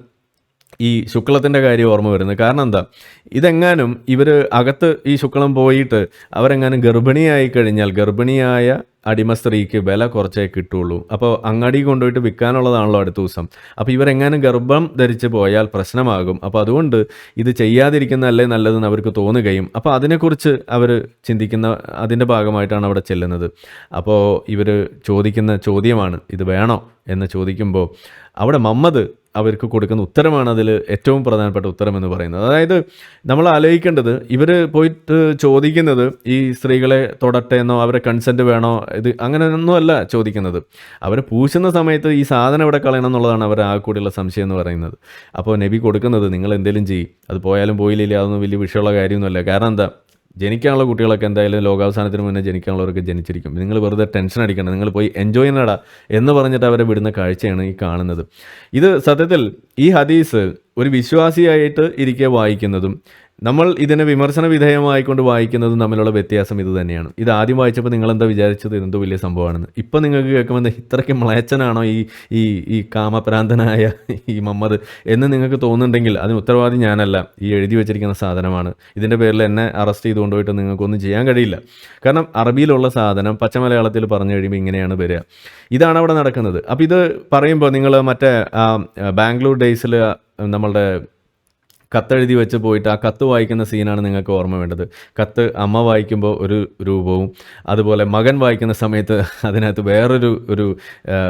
ഈ ശുക്ലത്തിന്റെ കാര്യം ഓർമ്മ വരുന്നത്. കാരണം എന്താ? ഇതെങ്ങാനും ഇവർ അകത്ത് ഈ ശുക്ലം പോയിട്ട് അവരെങ്ങാനും ഗർഭിണിയായി കഴിഞ്ഞാൽ ഗർഭിണിയായ അടിമ സ്ത്രീക്ക് വില കുറച്ചേ കിട്ടുള്ളൂ. അപ്പോൾ അങ്ങാടി കൊണ്ടുപോയിട്ട് വിൽക്കാനുള്ളതാണല്ലോ അടുത്ത ദിവസം. അപ്പോൾ ഇവരെങ്ങാനും ഗർഭം ധരിച്ച് പോയാൽ പ്രശ്നമാകും. അപ്പോൾ അതുകൊണ്ട് ഇത് ചെയ്യാതിരിക്കുന്നതല്ലേ നല്ലതെന്ന് അവർക്ക് തോന്നുകയും അപ്പോൾ അതിനെക്കുറിച്ച് അവർ ചിന്തിക്കുന്ന അതിന്റെ ഭാഗമായിട്ടാണ് അവിടെ ചെല്ലുന്നത്. അപ്പോൾ ഇവർ ചോദിക്കുന്ന ചോദ്യമാണ് ഇത് വേണോ എന്ന് ചോദിക്കുമ്പോൾ അവിടെ മമ്മദ് അവർക്ക് കൊടുക്കുന്ന ഉത്തരമാണ് അതിൽ ഏറ്റവും പ്രധാനപ്പെട്ട ഉത്തരം എന്ന് പറയുന്നത്. അതായത് നമ്മൾ ആലോചിക്കേണ്ടത് ഇവർ പോയിട്ട് ചോദിക്കുന്നത് ഈ സ്ത്രീകളെ തൊടട്ടെ എന്നോ അവരെ കൺസെന്റ് വേണോ ഇത് അങ്ങനെയൊന്നുമല്ല ചോദിക്കുന്നത്. അവരെ പൂശുന്ന സമയത്ത് ഈ സാധനം ഇവിടെ കളയണം എന്നുള്ളതാണ് അവർ ആ കൂടിയുള്ള സംശയം എന്ന് പറയുന്നത്. അപ്പോൾ നബി കൊടുക്കുന്നത് നിങ്ങൾ എന്തെങ്കിലും ചെയ്യും. അത് പോയാലും പോയില്ലേ അതൊന്നും വലിയ വിഷയമുള്ള കാര്യമൊന്നുമല്ല. കാരണം എന്താ? ജനിക്കാനുള്ള കുട്ടികളൊക്കെ എന്തായാലും ലോകാവസാനത്തിന് മുന്നേ ജനിക്കാനുള്ളവരൊക്കെ ജനിച്ചിരിക്കും. നിങ്ങൾ വെറുതെ ടെൻഷൻ അടിക്കണം നിങ്ങൾ പോയി എൻജോയ് ചെയ്യണടാ എന്ന് പറഞ്ഞിട്ട് അവരെ വിടുന്ന കാഴ്ചയാണ് ഈ കാണുന്നത്. ഇത് സത്യത്തിൽ ഈ ഹദീസ് ഒരു വിശ്വാസിയായിട്ട് ഇരിക്കെ വായിക്കുന്നതും നമ്മൾ ഇതിനെ വിമർശന വിധേയമായിക്കൊണ്ട് വായിക്കുന്നതും തമ്മിലുള്ള വ്യത്യാസം ഇത് തന്നെയാണ്. ഇത് ആദ്യം വായിച്ചപ്പോൾ നിങ്ങൾ എന്താ വിചാരിച്ചത്? എന്തോ വലിയ സംഭവമാണെന്ന്. ഇപ്പം നിങ്ങൾക്ക് കേൾക്കുമ്പോൾ ഇത്രയ്ക്ക് മ്ലേച്ഛനാണോ ഈ ഈ ഈ കാമപ്രാന്തനായ ഈ മമ്മദ് എന്ന് നിങ്ങൾക്ക് തോന്നുന്നുണ്ടെങ്കിൽ അതിന് ഉത്തരവാദി ഞാനല്ല. ഈ എഴുതി വെച്ചിരിക്കുന്ന സാധനമാണ്. ഇതിന്റെ പേരിൽ എന്നെ അറസ്റ്റ് ചെയ്ത് കൊണ്ടുപോയിട്ട് നിങ്ങൾക്കൊന്നും ചെയ്യാൻ കഴിയില്ല. കാരണം അറബിയിലുള്ള സാധനം പച്ച മലയാളത്തിൽ പറഞ്ഞു കഴിയുമ്പോൾ ഇങ്ങനെയാണ് വരിക. ഇതാണ് അവിടെ നടക്കുന്നത്. അപ്പോൾ ഇത് പറയുമ്പോൾ നിങ്ങൾ മറ്റേ ബാംഗ്ലൂർ ഡേയ്സിൽ നമ്മളുടെ കത്തെഴുതി വെച്ച് പോയിട്ട് ആ കത്ത് വായിക്കുന്ന സീനാണ് നിങ്ങൾക്ക് ഓർമ്മ വേണ്ടത്. കത്ത് അമ്മ വായിക്കുമ്പോൾ ഒരു രൂപവും അതുപോലെ മകൻ വായിക്കുന്ന സമയത്ത് അതിനകത്ത് വേറൊരു ഒരു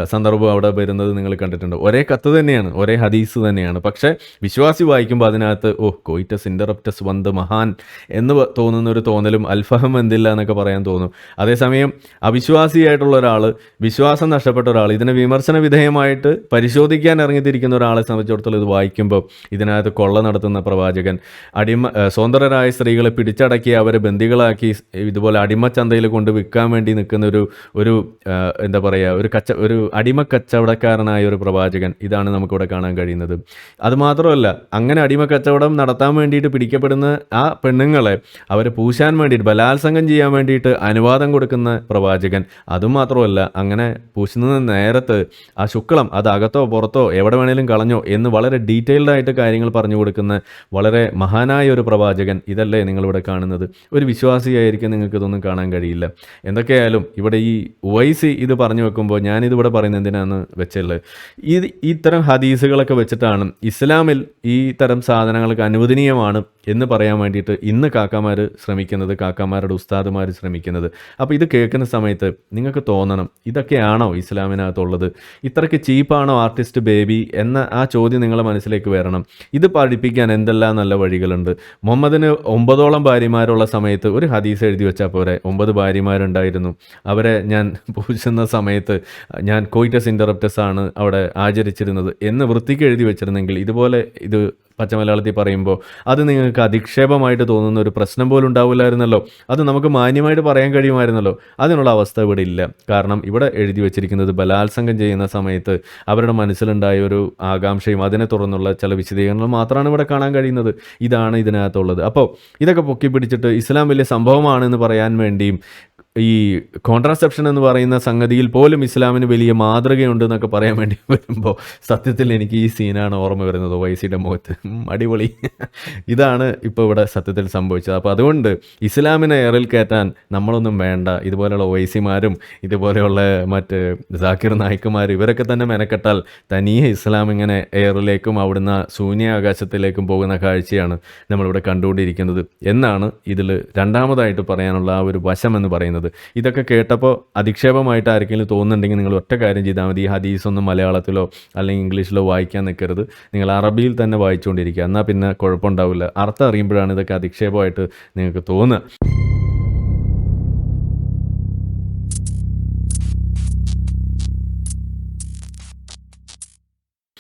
സന്ദർഭം അവിടെ വരുന്നത് നിങ്ങൾ കണ്ടിട്ടുണ്ട്. ഒരേ കത്ത് തന്നെയാണ് ഒരേ ഹദീസ് തന്നെയാണ്. പക്ഷേ വിശ്വാസി വായിക്കുമ്പോൾ അതിനകത്ത് ഓ കോയിറ്റസ് ഇന്ററപ്റ്റസ് വന്ത് മഹാൻ എന്ന് തോന്നുന്ന ഒരു തോന്നലും അൽഫഹം എന്തില്ല എന്നൊക്കെ പറയാൻ തോന്നും. അതേസമയം അവിശ്വാസിയായിട്ടുള്ള ഒരാൾ വിശ്വാസം നഷ്ടപ്പെട്ട ഒരാൾ ഇതിനെ വിമർശന വിധേയമായിട്ട് പരിശോധിക്കാൻ ഇറങ്ങിത്തിരിക്കുന്ന ഒരാളെ സംബന്ധിച്ചിടത്തോളം ഇത് വായിക്കുമ്പോൾ ഇതിനകത്ത് കൊള്ള നടത്തുന്ന പ്രവാചകൻ. അടിമ സ്വതന്ത്രരായ സ്ത്രീകളെ പിടിച്ചടക്കി അവരെ ബന്ദികളാക്കി ഇതുപോലെ അടിമച്ചന്തയിൽ കൊണ്ട് വിൽക്കാൻ വേണ്ടി നിൽക്കുന്ന ഒരു ഒരു എന്താ പറയുക ഒരു കച്ച ഒരു അടിമ കച്ചവടക്കാരനായ ഒരു പ്രവാചകൻ ഇതാണ് നമുക്കിവിടെ കാണാൻ കഴിയുന്നത്. അതുമാത്രമല്ല അങ്ങനെ അടിമ കച്ചവടം നടത്താൻ വേണ്ടിയിട്ട് പിടിക്കപ്പെടുന്ന ആ പെണ്ണുങ്ങളെ അവരെ പൂശാൻ വേണ്ടിയിട്ട് ബലാത്സംഗം ചെയ്യാൻ വേണ്ടിയിട്ട് അനുവാദം കൊടുക്കുന്ന പ്രവാചകൻ. അതുമാത്രമല്ല അങ്ങനെ പൂശുന്ന നേരത്ത് ആ ശുക്ലം അത് അകത്തോ പുറത്തോ എവിടെ വേണേലും കളഞ്ഞോ എന്ന് വളരെ ഡീറ്റെയിൽഡ് ആയിട്ട് കാര്യങ്ങൾ പറഞ്ഞു കൊടുക്കുന്ന വളരെ മഹാനായ ഒരു പ്രവാചകൻ ഇതല്ലേ നിങ്ങളിവിടെ കാണുന്നത്? ഒരു വിശ്വാസിയായിരിക്കും നിങ്ങൾക്ക് ഇതൊന്നും കാണാൻ കഴിയില്ല. എന്തൊക്കെയായാലും ഇവിടെ ഈ വൈസി ഇത് പറഞ്ഞു വെക്കുമ്പോൾ ഞാനിതിവിടെ പറയുന്നത് എന്തിനാന്ന് വെച്ചുള്ളത് ഇത് ഇത്തരം ഹദീസുകളൊക്കെ വെച്ചിട്ടാണ് ഇസ്ലാമിൽ ഈ തരം സാധനങ്ങൾക്ക് അനുവദനീയമാണ് എന്ന് പറയാൻ വേണ്ടിയിട്ട് ഇന്ന് കാക്കാമാർ ശ്രമിക്കുന്നത് കാക്കാമാരുടെ ഉസ്താദുമാർ ശ്രമിക്കുന്നത്. അപ്പോൾ ഇത് കേൾക്കുന്ന സമയത്ത് നിങ്ങൾക്ക് തോന്നണം ഇതൊക്കെയാണോ ഇസ്ലാമിനകത്തുള്ളത്? ഇത്രയ്ക്ക് ചീപ്പാണോ ആർട്ടിസ്റ്റ് ബേബി എന്ന ആ ചോദ്യം നിങ്ങളുടെ മനസ്സിലേക്ക് വരണം. ഇത് പഠിപ്പിക്കാൻ എന്തെല്ലാം നല്ല വഴികളുണ്ട്. മുഹമ്മദിന് ഒമ്പതോളം ഭാര്യമാരുള്ള സമയത്ത് ഒരു ഹദീസ് എഴുതി വെച്ചാൽ പോരെ. ഒമ്പത് ഭാര്യമാരുണ്ടായിരുന്നു. അവരെ ഞാൻ *laughs* പൂശുന്ന സമയത്ത് ഞാൻ കോയിറ്റസ് ഇന്ററപ്റ്റസ് ആണ് അവിടെ ആചരിച്ചിരുന്നത് എന്ന് വൃത്തിക്ക് എഴുതി വെച്ചിരുന്നെങ്കിൽ ഇതുപോലെ ഇത് പച്ചമലയാളത്തിൽ പറയുമ്പോൾ അത് നിങ്ങൾക്ക് അധിക്ഷേപമായിട്ട് തോന്നുന്ന ഒരു പ്രശ്നം പോലും ഉണ്ടാവില്ലായിരുന്നല്ലോ. അത് നമുക്ക് മാന്യമായിട്ട് പറയാൻ കഴിയുമായിരുന്നല്ലോ. അതിനുള്ള അവസ്ഥ ഇവിടെ ഇല്ല. കാരണം ഇവിടെ എഴുതി വെച്ചിരിക്കുന്നത് ബലാത്സംഗം ചെയ്യുന്ന സമയത്ത് അവരുടെ മനസ്സിലുണ്ടായ ഒരു ആകാംക്ഷയും അതിനെ തുടർന്നുള്ള ചില വിശദീകരണങ്ങൾ മാത്രമാണ് ഇവിടെ കാണാൻ കഴിയുന്നത്. ഇതാണ് ഇതിനകത്തുള്ളത്. അപ്പോൾ ഇതൊക്കെ പൊക്കി പിടിച്ചിട്ട് ഇസ്ലാം വലിയ സംഭവമാണെന്ന് പറയാൻ വേണ്ടിയും ഈ കോൺട്രാസെപ്ഷൻ എന്ന് പറയുന്ന സംഗതിയിൽ പോലും ഇസ്ലാമിന് വലിയ മാതൃകയുണ്ട് എന്നൊക്കെ പറയാൻ വേണ്ടി *laughs* വരുമ്പോൾ സത്യത്തിൽ എനിക്ക് ഈ സീനാണ് ഓർമ്മ വരുന്നത് വൈസിയുടെ മുഖത്ത്. അടിപൊളി. *laughs* ഇതാണ് ഇപ്പോൾ ഇവിടെ സത്യത്തിൽ സംഭവിച്ചത്. അപ്പോൾ അതുകൊണ്ട് ഇസ്ലാമിനെ എയറിൽ കയറ്റാൻ നമ്മളൊന്നും വേണ്ട. ഇതുപോലെയുള്ള വൈസിമാരും ഇതുപോലെയുള്ള മറ്റ് ജാക്കിർ നായിക്കുമാർ ഇവരൊക്കെ തന്നെ മെനക്കെട്ടാൽ തനിയെ ഇസ്ലാം ഇങ്ങനെ എയറിലേക്കും അവിടുന്ന് ശൂന്യാകാശത്തിലേക്കും പോകുന്ന കാഴ്ചയാണ് നമ്മളിവിടെ കണ്ടുകൊണ്ടിരിക്കുന്നത്. എന്നാണ് ഇതിൽ രണ്ടാമതായിട്ട് പറയാനുള്ള ആ ഒരു വശം എന്ന് പറയുന്നത് ഇതൊക്കെ കേട്ടപ്പോൾ അധിക്ഷേപമായിട്ട് ആരെങ്കിലും തോന്നുന്നുണ്ടെങ്കിൽ നിങ്ങൾ ഒറ്റ കാര്യം ചെയ്താൽ മതി. ഈ ഹദീസ് ഒന്നും മലയാളത്തിലോ അല്ലെങ്കിൽ ഇംഗ്ലീഷിലോ വായിക്കാൻ നിൽക്കരുത്. നിങ്ങൾ അറബിയിൽ തന്നെ വായിച്ചുകൊണ്ടിരിക്കുക. എന്നാൽ പിന്നെ കുഴപ്പമുണ്ടാവില്ല. അർത്ഥം അറിയുമ്പോഴാണ് ഇതൊക്കെ അധിക്ഷേപമായിട്ട് നിങ്ങൾക്ക് തോന്നുക.